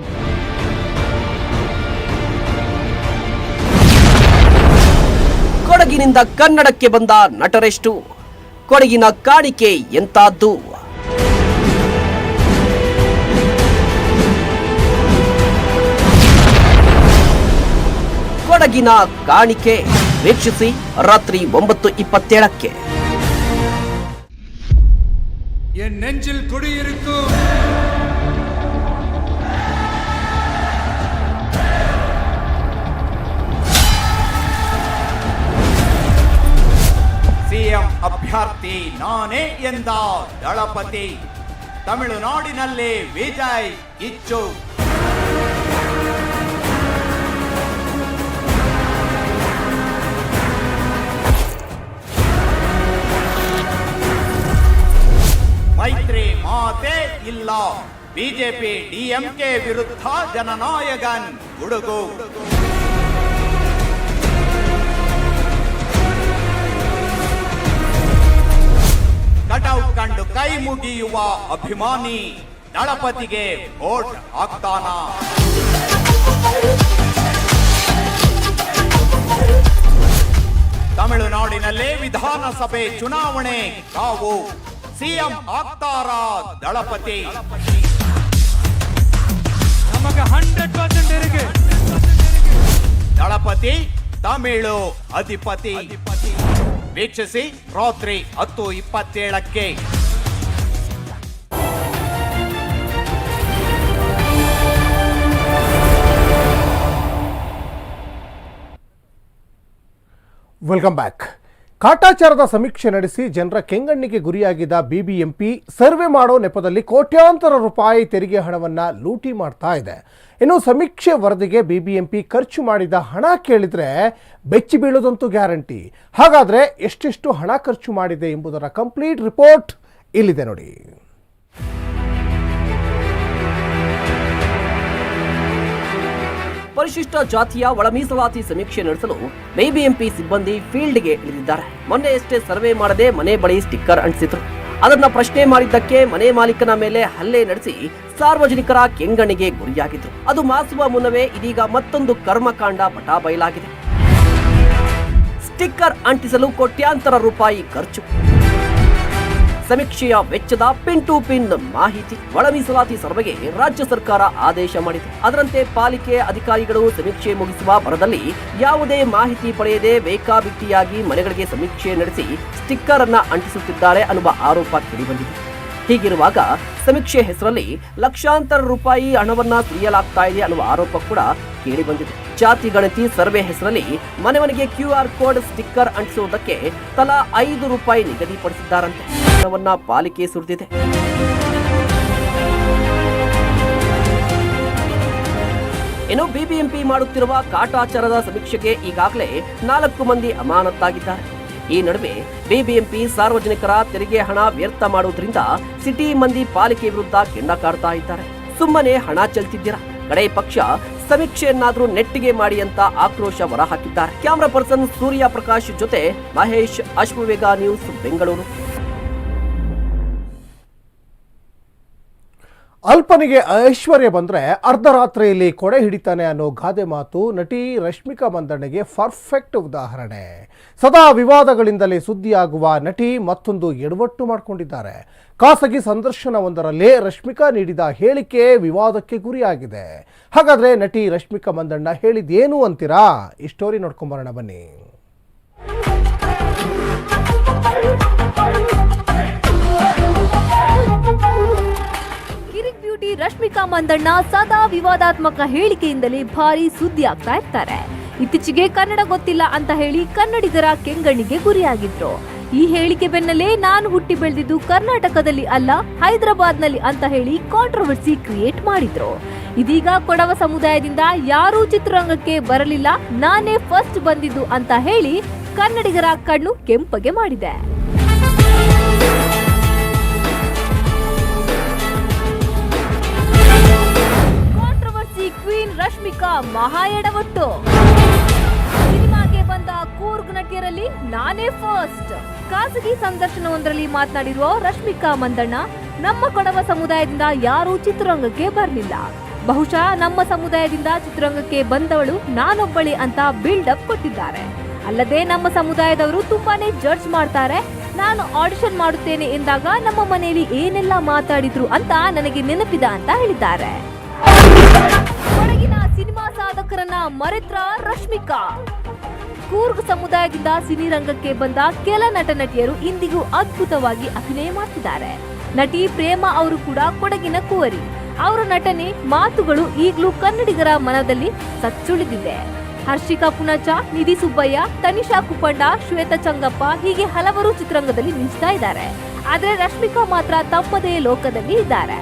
ಕೊಡಗಿನಿಂದ ಕನ್ನಡಕ್ಕೆ ಬಂದ ನಟರೆಷ್ಟು, ಕೊಡಗಿನ ಕಾಣಿಕೆ ಎಂತಾದ್ದು? ಕೊಡಗಿನ ಕಾಣಿಕೆ ವೀಕ್ಷಿಸಿ ರಾತ್ರಿ ಒಂಬತ್ತು ಇಪ್ಪತ್ತೇಳಕ್ಕೆ. ನೆಂಚಿಲ್ ಕುಡಿಯಿರಿತ್ತು ಅಭ್ಯರ್ಥಿ ನಾನೇ ಎಂದ ದಳಪತಿ. ತಮಿಳುನಾಡಿನಲ್ಲಿ ವಿಜಯ್ ಇಚ್ಚು. ಮೈತ್ರಿ ಮಾತೆ ಇಲ್ಲ. ಬಿಜೆಪಿ ಡಿಎಂಕೆ ವಿರುದ್ಧ ಜನನಾಯಕನ್ ಗುಡುಗು. ಮುಗಿಯುವ ಅಭಿಮಾನಿ ದಳಪತಿಗೆ ವೋಟ್ ಹಾಕ್ತಾನ. ತಮಿಳುನಾಡಿನಲ್ಲಿ ವಿಧಾನಸಭೆ ಚುನಾವಣೆ ತಾವು ಸಿಎಂ ಆಗ್ತಾರ ದಳಪತಿ? ನಮಗೆ ಹಂಡ್ರೆಡ್ ಪರ್ಸೆಂಟ್ ದಳಪತಿ ತಮಿಳು ಅಧಿಪತಿ. ವೀಕ್ಷಿಸಿ ರಾತ್ರಿ ಹತ್ತು ಇಪ್ಪತ್ತೇಳಕ್ಕೆ. Welcome back. ಕಾಟಾಚಾರದ ಸಮೀಕ್ಷೆ ನಡೆಸಿ ಜನರ ಕೆಂಗಣ್ಣಿಗೆ ಗುರಿಯಾಗಿದ್ದ ಬಿಬಿಎಂಪಿ ಸರ್ವೆ ಮಾಡೋ ನೆಪದಲ್ಲಿ ಕೋಟ್ಯಾಂತರ ರೂಪಾಯಿ ತೆರಿಗೆ ಹಣವನ್ನು ಲೂಟಿ ಮಾಡ್ತಾ ಇದೆ. ಇನ್ನು ಸಮೀಕ್ಷೆ ವರದಿಗೆ ಬಿಬಿಎಂಪಿ ಖರ್ಚು ಮಾಡಿದ ಹಣ ಕೇಳಿದರೆ ಬೆಚ್ಚಿ ಬೀಳೋದಂತೂ ಗ್ಯಾರಂಟಿ. ಹಾಗಾದರೆ ಎಷ್ಟೆಷ್ಟು ಹಣ ಖರ್ಚು ಮಾಡಿದೆ ಎಂಬುದರ ಕಂಪ್ಲೀಟ್ ರಿಪೋರ್ಟ್ ಇಲ್ಲಿದೆ ನೋಡಿ. ಪರಿಶಿಷ್ಟ ಜಾತಿಯ ಒಳ ಮೀಸಲಾತಿ ಸಮೀಕ್ಷೆ ನಡೆಸಲು ಬಿಬಿಎಂಪಿ ಸಿಬ್ಬಂದಿ ಫೀಲ್ಡ್ಗೆ ಇಳಿದಿದ್ದಾರೆ. ಮೊನ್ನೆಯಷ್ಟೇ ಸರ್ವೆ ಮಾಡದೆ ಮನೆ ಬಳಿ ಸ್ಟಿಕ್ಕರ್ ಅಂಟಿಸಿದ್ರು. ಅದನ್ನ ಪ್ರಶ್ನೆ ಮಾಡಿದ್ದಕ್ಕೆ ಮನೆ ಮಾಲೀಕನ ಮೇಲೆ ಹಲ್ಲೆ ನಡೆಸಿ ಸಾರ್ವಜನಿಕರ ಕೆಂಗಣಿಗೆ ಗುರಿಯಾಗಿದ್ರು. ಅದು ಮಾಸುವ ಮುನ್ನವೇ ಇದೀಗ ಮತ್ತೊಂದು ಕರ್ಮಕಾಂಡ ಪಟಾ ಬಯಲಾಗಿದೆ. ಸ್ಟಿಕ್ಕರ್ ಅಂಟಿಸಲು ಕೋಟ್ಯಾಂತರ ರೂಪಾಯಿ ಖರ್ಚು. ಸಮೀಕ್ಷೆಯ ವೆಚ್ಚದ ಪಿನ್ ಟು ಪಿನ್ ಮಾಹಿತಿ ಒಳ ಮೀಸಲಾತಿ ಸರ್ವೆಗೆ ರಾಜ್ಯ ಸರ್ಕಾರ ಆದೇಶ ಮಾಡಿದೆ. ಅದರಂತೆ ಪಾಲಿಕೆ ಅಧಿಕಾರಿಗಳು ಸಮೀಕ್ಷೆ ಮುಗಿಸುವ ಭರದಲ್ಲಿ ಯಾವುದೇ ಮಾಹಿತಿ ಪಡೆಯದೆ ಬೇಕಾಬಿಟ್ಟಿಯಾಗಿ ಮನೆಗಳಿಗೆ ಸಮೀಕ್ಷೆ ನಡೆಸಿ ಸ್ಟಿಕ್ಕರ್ ಅನ್ನ ಅಂಟಿಸುತ್ತಿದ್ದಾರೆ ಅನ್ನುವ ಆರೋಪ ಕೇಳಿಬಂದಿದೆ. ಹೀಗಿರುವಾಗ ಸಮೀಕ್ಷೆ ಹೆಸರಲ್ಲಿ ಲಕ್ಷಾಂತರ ರೂಪಾಯಿ ಹಣವನ್ನ ಸುರಿಯಲಾಗ್ತಾ ಇದೆ ಅನ್ನುವ ಆರೋಪ ಕೂಡ ಕೇಳಿಬಂದಿದೆ. ಜಾತಿ ಗಣತಿ ಸರ್ವೆ ಹೆಸರಲ್ಲಿ ಮನೆ ಮನೆಗೆ ಕ್ಯೂ ಆರ್ ಕೋಡ್ ಸ್ಟಿಕ್ಕರ್ ಅಂಟಿಸುವುದಕ್ಕೆ ತಲಾ ಐದು ರೂಪಾಯಿ ನಿಗದಿಪಡಿಸಿದ್ದಾರಂತೆ. ಹಣವನ್ನ ಪಾಲಿಕೆ ಸುರಿದಿದೆ. ಇನ್ನು ಬಿಬಿಎಂಪಿ ಮಾಡುತ್ತಿರುವ ಕಾಟಾಚಾರದ ಸಮೀಕ್ಷೆಗೆ ಈಗಾಗಲೇ ನಾಲ್ಕು ಮಂದಿ ಅಮಾನತ್ತಾಗಿದ್ದಾರೆ ಈ ನಡುವೆ ಬಿಬಿಎಂಪಿ ಸಾರ್ವಜನಿಕರ ತೆರಿಗೆ ಹಣ ವ್ಯರ್ಥ ಮಾಡುವುದರಿಂದ ಸಿಟಿ ಮಂದಿ ಪಾಲಿಕೆ ವಿರುದ್ಧ ಕೆಂಡ ಕಾಡ್ತಾ ಇದ್ದಾರೆ. ಸುಮ್ಮನೆ ಹಣ ಚೆಲ್ತಿದ್ದೀರಾ? ಕಡೆ ಪಕ್ಷ ಸಮೀಕ್ಷೆಯನ್ನಾದರೂ ನೆಟ್ಟಿಗೆ ಮಾಡಿ ಅಂತ ಆಕ್ರೋಶ ಹೊರಹಾಕಿದ್ದಾರೆ. ಕ್ಯಾಮರಾ ಪರ್ಸನ್ ಸೂರ್ಯ ಪ್ರಕಾಶ್ ಜೊತೆ ಮಹೇಶ್ ಅಶ್ವವೇಗ ನ್ಯೂಸ್, ಬೆಂಗಳೂರು. ಅಲ್ಪನಿಗೆ ಐಶ್ವರ್ಯ ಬಂದರೆ ಅರ್ಧರಾತ್ರಿಯಲ್ಲಿ ಕೊಡೆ ಹಿಡಿತಾನೆ ಅನ್ನೋ ಗಾದೆ ಮಾತು ನಟಿ ರಶ್ಮಿಕಾ ಮಂದಣ್ಣಗೆ ಪರ್ಫೆಕ್ಟ್ ಉದಾಹರಣೆ ಸದಾ ವಿವಾದಗಳಿಂದಲೇ ಸುದ್ದಿಯಾಗುವ ನಟಿ ಮತ್ತೊಂದು ಎಡವಟ್ಟು ಮಾಡಿಕೊಂಡಿದ್ದಾರೆ ಖಾಸಗಿ ಸಂದರ್ಶನವೊಂದರಲ್ಲಿ ರಶ್ಮಿಕಾ ನೀಡಿದ ಹೇಳಿಕೆ ವಿವಾದಕ್ಕೆ ಗುರಿಯಾಗಿದೆ ಹಾಗಾದರೆ ನಟಿ ರಶ್ಮಿಕಾ ಮಂದಣ್ಣ ಹೇಳಿದ್ದೇನು ಅಂತೀರಾ ಈ ಸ್ಟೋರಿ ನೋಡ್ಕೊಂಬರೋಣ ಬನ್ನಿ ಬ್ಯೂಟಿ ರಶ್ಮಿಕಾ ಮಂದಣ್ಣ ಸದಾ ವಿವಾದಾತ್ಮಕ ಹೇಳಿಕೆಯಿಂದಲೇ ಭಾರಿ ಸುದ್ದಿ ಆಗ್ತಾ ಇರ್ತಾರೆ. ಇತ್ತೀಚೆಗೆ ಕನ್ನಡ ಗೊತ್ತಿಲ್ಲ ಅಂತ ಹೇಳಿ ಕನ್ನಡಿಗರ ಕೆಂಗಣ್ಣಿಗೆ ಗುರಿಯಾಗಿದ್ರು. ಈ ಹೇಳಿಕೆ ಬೆನ್ನಲ್ಲೇ ನಾನು ಹುಟ್ಟಿ ಬೆಳೆದಿದ್ದು ಕರ್ನಾಟಕದಲ್ಲಿ ಅಲ್ಲ, ಹೈದರಾಬಾದ್ನಲ್ಲಿ ಅಂತ ಹೇಳಿ ಕಾಂಟ್ರವರ್ಸಿ ಕ್ರಿಯೇಟ್ ಮಾಡಿದ್ರು. ಇದೀಗ ಕೊಡವ ಸಮುದಾಯದಿಂದ ಯಾರೂ ಚಿತ್ರರಂಗಕ್ಕೆ ಬರಲಿಲ್ಲ, ನಾನೇ ಫಸ್ಟ್ ಬಂದಿದ್ದು ಅಂತ ಹೇಳಿ ಕನ್ನಡಿಗರ ಕಣ್ಣು ಕೆಂಪಗೆ ಮಾಡಿದೆ. ರಶ್ಮಿಕಾ ಮಹಾ ಎಡವಟ್ಟು ಸಿನಿಮಾಗೆ ಬಂದ ಕೂರ್ಗ್ ನಟಿಯರಲ್ಲಿ ನಾನೇ ಫಸ್ಟ್ ಖಾಸಗಿ ಸಂದರ್ಶನವೊಂದರಲ್ಲಿ ಮಾತನಾಡಿರುವ ರಶ್ಮಿಕಾ ಮಂದಣ್ಣ, ನಮ್ಮ ಕೊಡವ ಸಮುದಾಯದಿಂದ ಯಾರೂ ಚಿತ್ರರಂಗಕ್ಕೆ ಬರಲಿಲ್ಲ. ಬಹುಶಃ ನಮ್ಮ ಸಮುದಾಯದಿಂದ ಚಿತ್ರರಂಗಕ್ಕೆ ಬಂದವಳು ನಾನೊಬ್ಬಳಿ ಅಂತ ಬಿಲ್ಡ್ ಅಪ್ ಕೊಟ್ಟಿದ್ದಾರೆ. ಅಲ್ಲದೆ ನಮ್ಮ ಸಮುದಾಯದವರು ತುಂಬಾನೇ ಜಡ್ಜ್ ಮಾಡ್ತಾರೆ. ನಾನು ಆಡಿಷನ್ ಮಾಡುತ್ತೇನೆ ಎಂದಾಗ ನಮ್ಮ ಮನೆಯಲ್ಲಿ ಏನೆಲ್ಲ ಮಾತಾಡಿದ್ರು ಅಂತ ನನಗೆ ನೆನಪಿದ ಅಂತ ಹೇಳಿದ್ದಾರೆ. ಸಿನಿಮಾ ಸಾಧಕರನ್ನ ಮರೆತ್ರ ರಶ್ಮಿಕಾ. ಕೂರ್ಗ್ ಸಮುದಾಯದಿಂದ ಸಿನಿರಂಗಕ್ಕೆ ಬಂದ ಕೆಲ ನಟ ನಟಿಯರು ಇಂದಿಗೂ ಅದ್ಭುತವಾಗಿ ಅಭಿನಯ ಮಾಡ್ತಿದ್ದಾರೆ. ನಟಿ ಪ್ರೇಮ ಅವರು ಕೂಡ ಕೊಡಗಿನ ಕುವರಿ. ಅವರ ನಟನೆ ಮಾತುಗಳು ಈಗಲೂ ಕನ್ನಡಿಗರ ಮನದಲ್ಲಿ ಸಚ್ಚುಳಿದಿದೆ. ಹರ್ಷಿಕಾ ಪುನಚ ನಿಧಿ ಸುಬ್ಬಯ್ಯ, ತನಿಷಾ ಕುಪಂಡ ಶ್ವೇತ ಚಂಗಪ್ಪ ಹೀಗೆ ಹಲವರು ಚಿತ್ರರಂಗದಲ್ಲಿ ಮಿಂಚ್ತಾ ಇದ್ದಾರೆ. ಆದರೆ ರಶ್ಮಿಕಾ ಮಾತ್ರ ತಮ್ಮದೇ ಲೋಕದಲ್ಲಿ ಇದ್ದಾರೆ.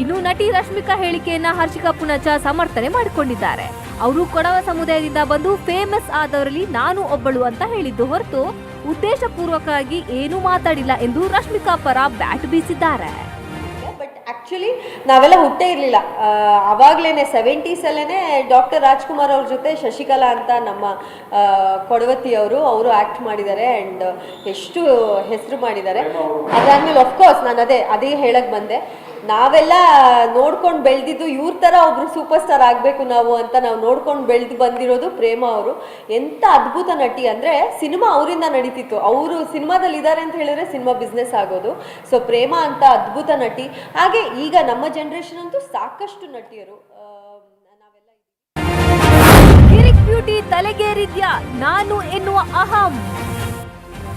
ಇನ್ನು ನಟಿ ರಶ್ಮಿಕಾ ಹೇಳಿಕೆಯನ್ನ ಹರ್ಷಿಕಾ ಪುನಚ ಸಮರ್ಥನೆ ಮಾಡಿಕೊಂಡಿದ್ದಾರೆ. ಅವರು ಕೊಡವ ಸಮುದಾಯದಿಂದ ಬಂದು ಫೇಮಸ್ ಆದವರಲ್ಲಿ ನಾನು ಒಬ್ಬಳು ಅಂತ ಹೇಳಿದ್ದು ಹೊರತು ಉದ್ದೇಶಪೂರ್ವಕವಾಗಿ ಏನೂ ಮಾತಾಡಿಲ್ಲ ಎಂದು ರಶ್ಮಿಕಾ ಪರ ಬ್ಯಾಟ್ ಬೀಸಿದ್ದಾರೆ. ಬಟ್ ಆ್ಯಕ್ಚುಲಿ ನಾವೆಲ್ಲ ಹುಟ್ಟೇ ಇರಲಿಲ್ಲ. ಆವಾಗಲೇ ಸೆವೆಂಟೀಸಲ್ಲೇ ಡಾಕ್ಟರ್ ರಾಜ್ಕುಮಾರ್ ಅವ್ರ ಜೊತೆ ಶಶಿಕಲಾ ಅಂತ ನಮ್ಮ ಕೊಡವತಿಯವರು ಕೊಡವತಿ ಅವರು ಆ್ಯಕ್ಟ್ ಮಾಡಿದ್ದಾರೆ ಆ್ಯಂಡ್ ಎಷ್ಟು ಹೆಸರು ಮಾಡಿದ್ದಾರೆ. ಅದಾದ್ಮೇಲೆ ಅಫ್ಕೋರ್ಸ್ ನಾನು ಅದೇ ಅದೇ ಹೇಳಕ್ಕೆ ಬಂದೆ. ನಾವೆಲ್ಲ ನೋಡ್ಕೊಂಡು ಬೆಳೆದಿದ್ದು ಇವ್ರ ಥರ ಒಬ್ರು ಸೂಪರ್ ಸ್ಟಾರ್ ಆಗಬೇಕು ನಾವು ಅಂತ ನಾವು ನೋಡ್ಕೊಂಡು ಬೆಳೆದು ಬಂದಿರೋದು ಪ್ರೇಮ ಅವರು. ಎಂಥ ಅದ್ಭುತ ನಟಿ ಅಂದರೆ ಸಿನಿಮಾ ಅವರಿಂದ ನಡೀತಿತ್ತು. ಅವರು ಸಿನಿಮಾದಲ್ಲಿ ಇದ್ದಾರೆ ಅಂತ ಹೇಳಿದ್ರೆ ಸಿನಿಮಾ ಬಿಸ್ನೆಸ್ ಆಗೋದು. ಸೊ ಪ್ರೇಮ ಅಂತ ಅದ್ಭುತ ನಟಿ. ಹಾಗೆ ಈಗ ನಮ್ಮ ಜನ್ರೇಷನ್ ಅಂತೂ ಸಾಕಷ್ಟು ನಟಿಯರು ಬ್ಯೂಟಿ ತಲೆಗೇರಿದ್ಯಾ? ನಾನು ಎನ್ನುವ ಅಹಂ.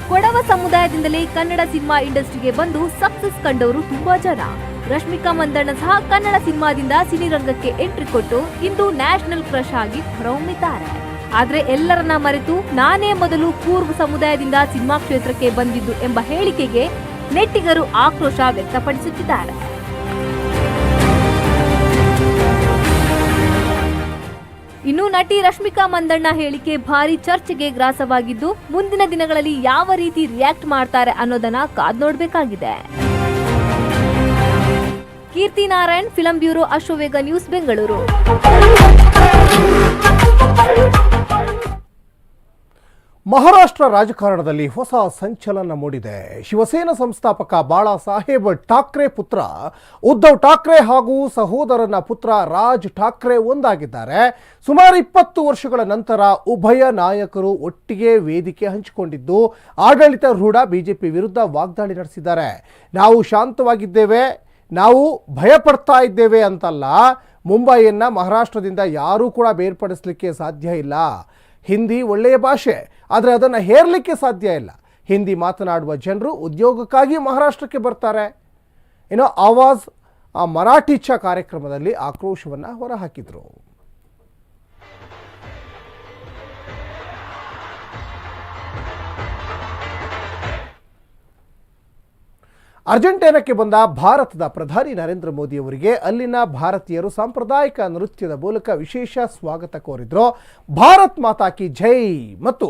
ಕೊಡವ ಸಮುದಾಯದಿಂದಲೇ ಕನ್ನಡ ಸಿನಿಮಾ ಇಂಡಸ್ಟ್ರಿಗೆ ಬಂದು ಸಕ್ಸಸ್ ಕಂಡವರು ತುಂಬಾ ಜನ. ರಶ್ಮಿಕಾ ಮಂದಣ್ಣ ಸಹ ಕನ್ನಡ ಸಿನಿಮಾದಿಂದ ಸಿನಿರಂಗಕ್ಕೆ ಎಂಟ್ರಿ ಕೊಟ್ಟು ಇಂದು ನ್ಯಾಷನಲ್ ಕ್ರಶ್ ಆಗಿ ಹೊರಹೊಮ್ಮಿದ್ದಾರೆ. ಆದ್ರೆ ಎಲ್ಲರನ್ನ ಮರೆತು ನಾನೇ ಮೊದಲು ಕೂರ್ಗ್ ಸಮುದಾಯದಿಂದ ಸಿನಿಮಾ ಕ್ಷೇತ್ರಕ್ಕೆ ಬಂದಿದ್ದು ಎಂಬ ಹೇಳಿಕೆಗೆ ನೆಟ್ಟಿಗರು ಆಕ್ರೋಶ ವ್ಯಕ್ತಪಡಿಸುತ್ತಿದ್ದಾರೆ. ಇನ್ನು ನಟಿ ರಶ್ಮಿಕಾ ಮಂದಣ್ಣ ಹೇಳಿಕೆ ಭಾರಿ ಚರ್ಚೆಗೆ ಗ್ರಾಸವಾಗಿದ್ದು, ಮುಂದಿನ ದಿನಗಳಲ್ಲಿ ಯಾವ ರೀತಿ ರಿಯಾಕ್ಟ್ ಮಾಡ್ತಾರೆ ಅನ್ನೋದನ್ನ ಕಾದ್ ನೋಡ್ಬೇಕಾಗಿದೆ. Keerthi Narayan, film bureau Ashwavega news Bengaluru. Maharashtra ರಾಜಕಾರಣದಲ್ಲಿ ಹೊಸ ಸಂಚಲನ ಮೂಡಿದೆ. ಶಿವಸೇನಾ ಸಂಸ್ಥಾಪಕ ಬಾಳಾ ಸಾಹೇಬ್ ಠಾಕ್ರೆ ಪುತ್ರ, ಉದ್ಧವ್ ಠಾಕ್ರೆ ಹಾಗೂ ಸಹೋದರನ ಪುತ್ರ ರಾಜ್ ಠಾಕ್ರೆ ಒಂದಾಗಿದ್ದಾರೆ. ಸುಮಾರು ಇಪ್ಪತ್ತು ವರ್ಷಗಳ ನಂತರ ಉಭಯ ನಾಯಕರು ಒಟ್ಟಿಗೆ ವೇದಿಕೆ ಹಂಚಿಕೊಂಡಿದ್ದು ಆಡಳಿತ ರೂಢ ಬಿಜೆಪಿ ವಿರುದ್ಧ ವಾಗ್ದಾಳಿ ನಡೆಸಿದ್ದಾರೆ. ನಾವು ಶಾಂತವಾಗಿದ್ದೇವೆ. ನಾವು ಭಯಪಡ್ತಾ ಇದ್ದೇವೆ ಅಂತಲ್ಲ ಮುಂಬೈಯನ್ನು ಮಹಾರಾಷ್ಟ್ರದಿಂದ ಯಾರೂ ಕೂಡ ಬೇರ್ಪಡಿಸಲಿಕ್ಕೆ ಸಾಧ್ಯ ಇಲ್ಲ. ಹಿಂದಿ ಒಳ್ಳೆಯ ಭಾಷೆ, ಆದರೆ ಅದನ್ನು ಹೇರಲಿಕ್ಕೆ ಸಾಧ್ಯ ಇಲ್ಲ. ಹಿಂದಿ ಮಾತನಾಡುವ ಜನರು ಉದ್ಯೋಗಕ್ಕಾಗಿ ಮಹಾರಾಷ್ಟ್ರಕ್ಕೆ ಬರ್ತಾರೆ. ಏನೋ ಆವಾಜ್ ಆ ಮರಾಠಿಚ್ಛ ಕಾರ್ಯಕ್ರಮದಲ್ಲಿ ಆಕ್ರೋಶವನ್ನು ಹೊರಹಾಕಿದರು. ಅರ್ಜೆಂಟೀನಾಕ್ಕೆ ಬಂದ ಭಾರತದ ಪ್ರಧಾನಿ ನರೇಂದ್ರ ಮೋದಿ ಅವರಿಗೆ ಅಲ್ಲಿನ ಭಾರತೀಯರು ಸಾಂಪ್ರದಾಯಿಕ ನೃತ್ಯದ ಮೂಲಕ ವಿಶೇಷ ಸ್ವಾಗತ ಕೋರಿದ್ರು. ಭಾರತ್ ಮಾತಾ ಕಿ ಜೈ ಮತ್ತು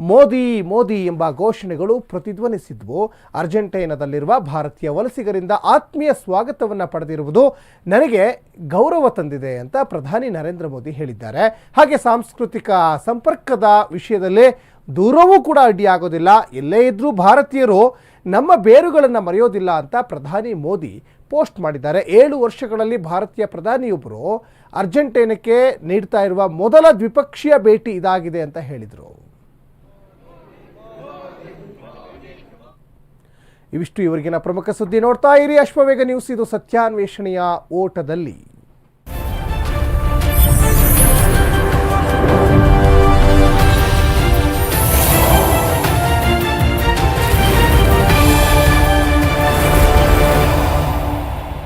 ಮೋದಿ ಮೋದಿ ಎಂಬ ಘೋಷಣೆಗಳು ಪ್ರತಿಧ್ವನಿಸಿದ್ವು. ಅರ್ಜೆಂಟೈನಾದಲ್ಲಿರುವ ಭಾರತೀಯ ವಲಸಿಗರಿಂದ ಆತ್ಮೀಯ ಸ್ವಾಗತವನ್ನು ಪಡೆದಿರುವುದು ನನಗೆ ಗೌರವ ತಂದಿದೆ ಅಂತ ಪ್ರಧಾನಿ ನರೇಂದ್ರ ಮೋದಿ ಹೇಳಿದ್ದಾರೆ. ಹಾಗೆ ಸಾಂಸ್ಕೃತಿಕ ಸಂಪರ್ಕದ ವಿಷಯದಲ್ಲಿ ದೂರವೂ ಕೂಡ ಅಡ್ಡಿಯಾಗೋದಿಲ್ಲ. ಎಲ್ಲೇ ಇದ್ರೂ ಭಾರತೀಯರು ನಮ್ಮ ಬೇರುಗಳನ್ನು ಮರೆಯೋದಿಲ್ಲ ಅಂತ ಪ್ರಧಾನಿ ಮೋದಿ ಪೋಸ್ಟ್ ಮಾಡಿದ್ದಾರೆ. ಏಳು ವರ್ಷಗಳಲ್ಲಿ ಭಾರತೀಯ ಪ್ರಧಾನಿಯೊಬ್ಬರು ಅರ್ಜೆಂಟೈನಕ್ಕೆ ನೀಡ್ತಾ ಇರುವ ಮೊದಲ ದ್ವಿಪಕ್ಷೀಯ ಭೇಟಿ ಇದಾಗಿದೆ ಅಂತ ಹೇಳಿದರು. ಇವಿಷ್ಟು ಇವರಿಗಿನ ಪ್ರಮುಖ ಸುದ್ದಿ ನೋಡ್ತಾ ಇರಿ. ಅಶ್ವವೇಗ ನ್ಯೂಸ್ ಇದು ಸತ್ಯಾನ್ವೇಷಣೆಯ ಓಟದಲ್ಲಿ.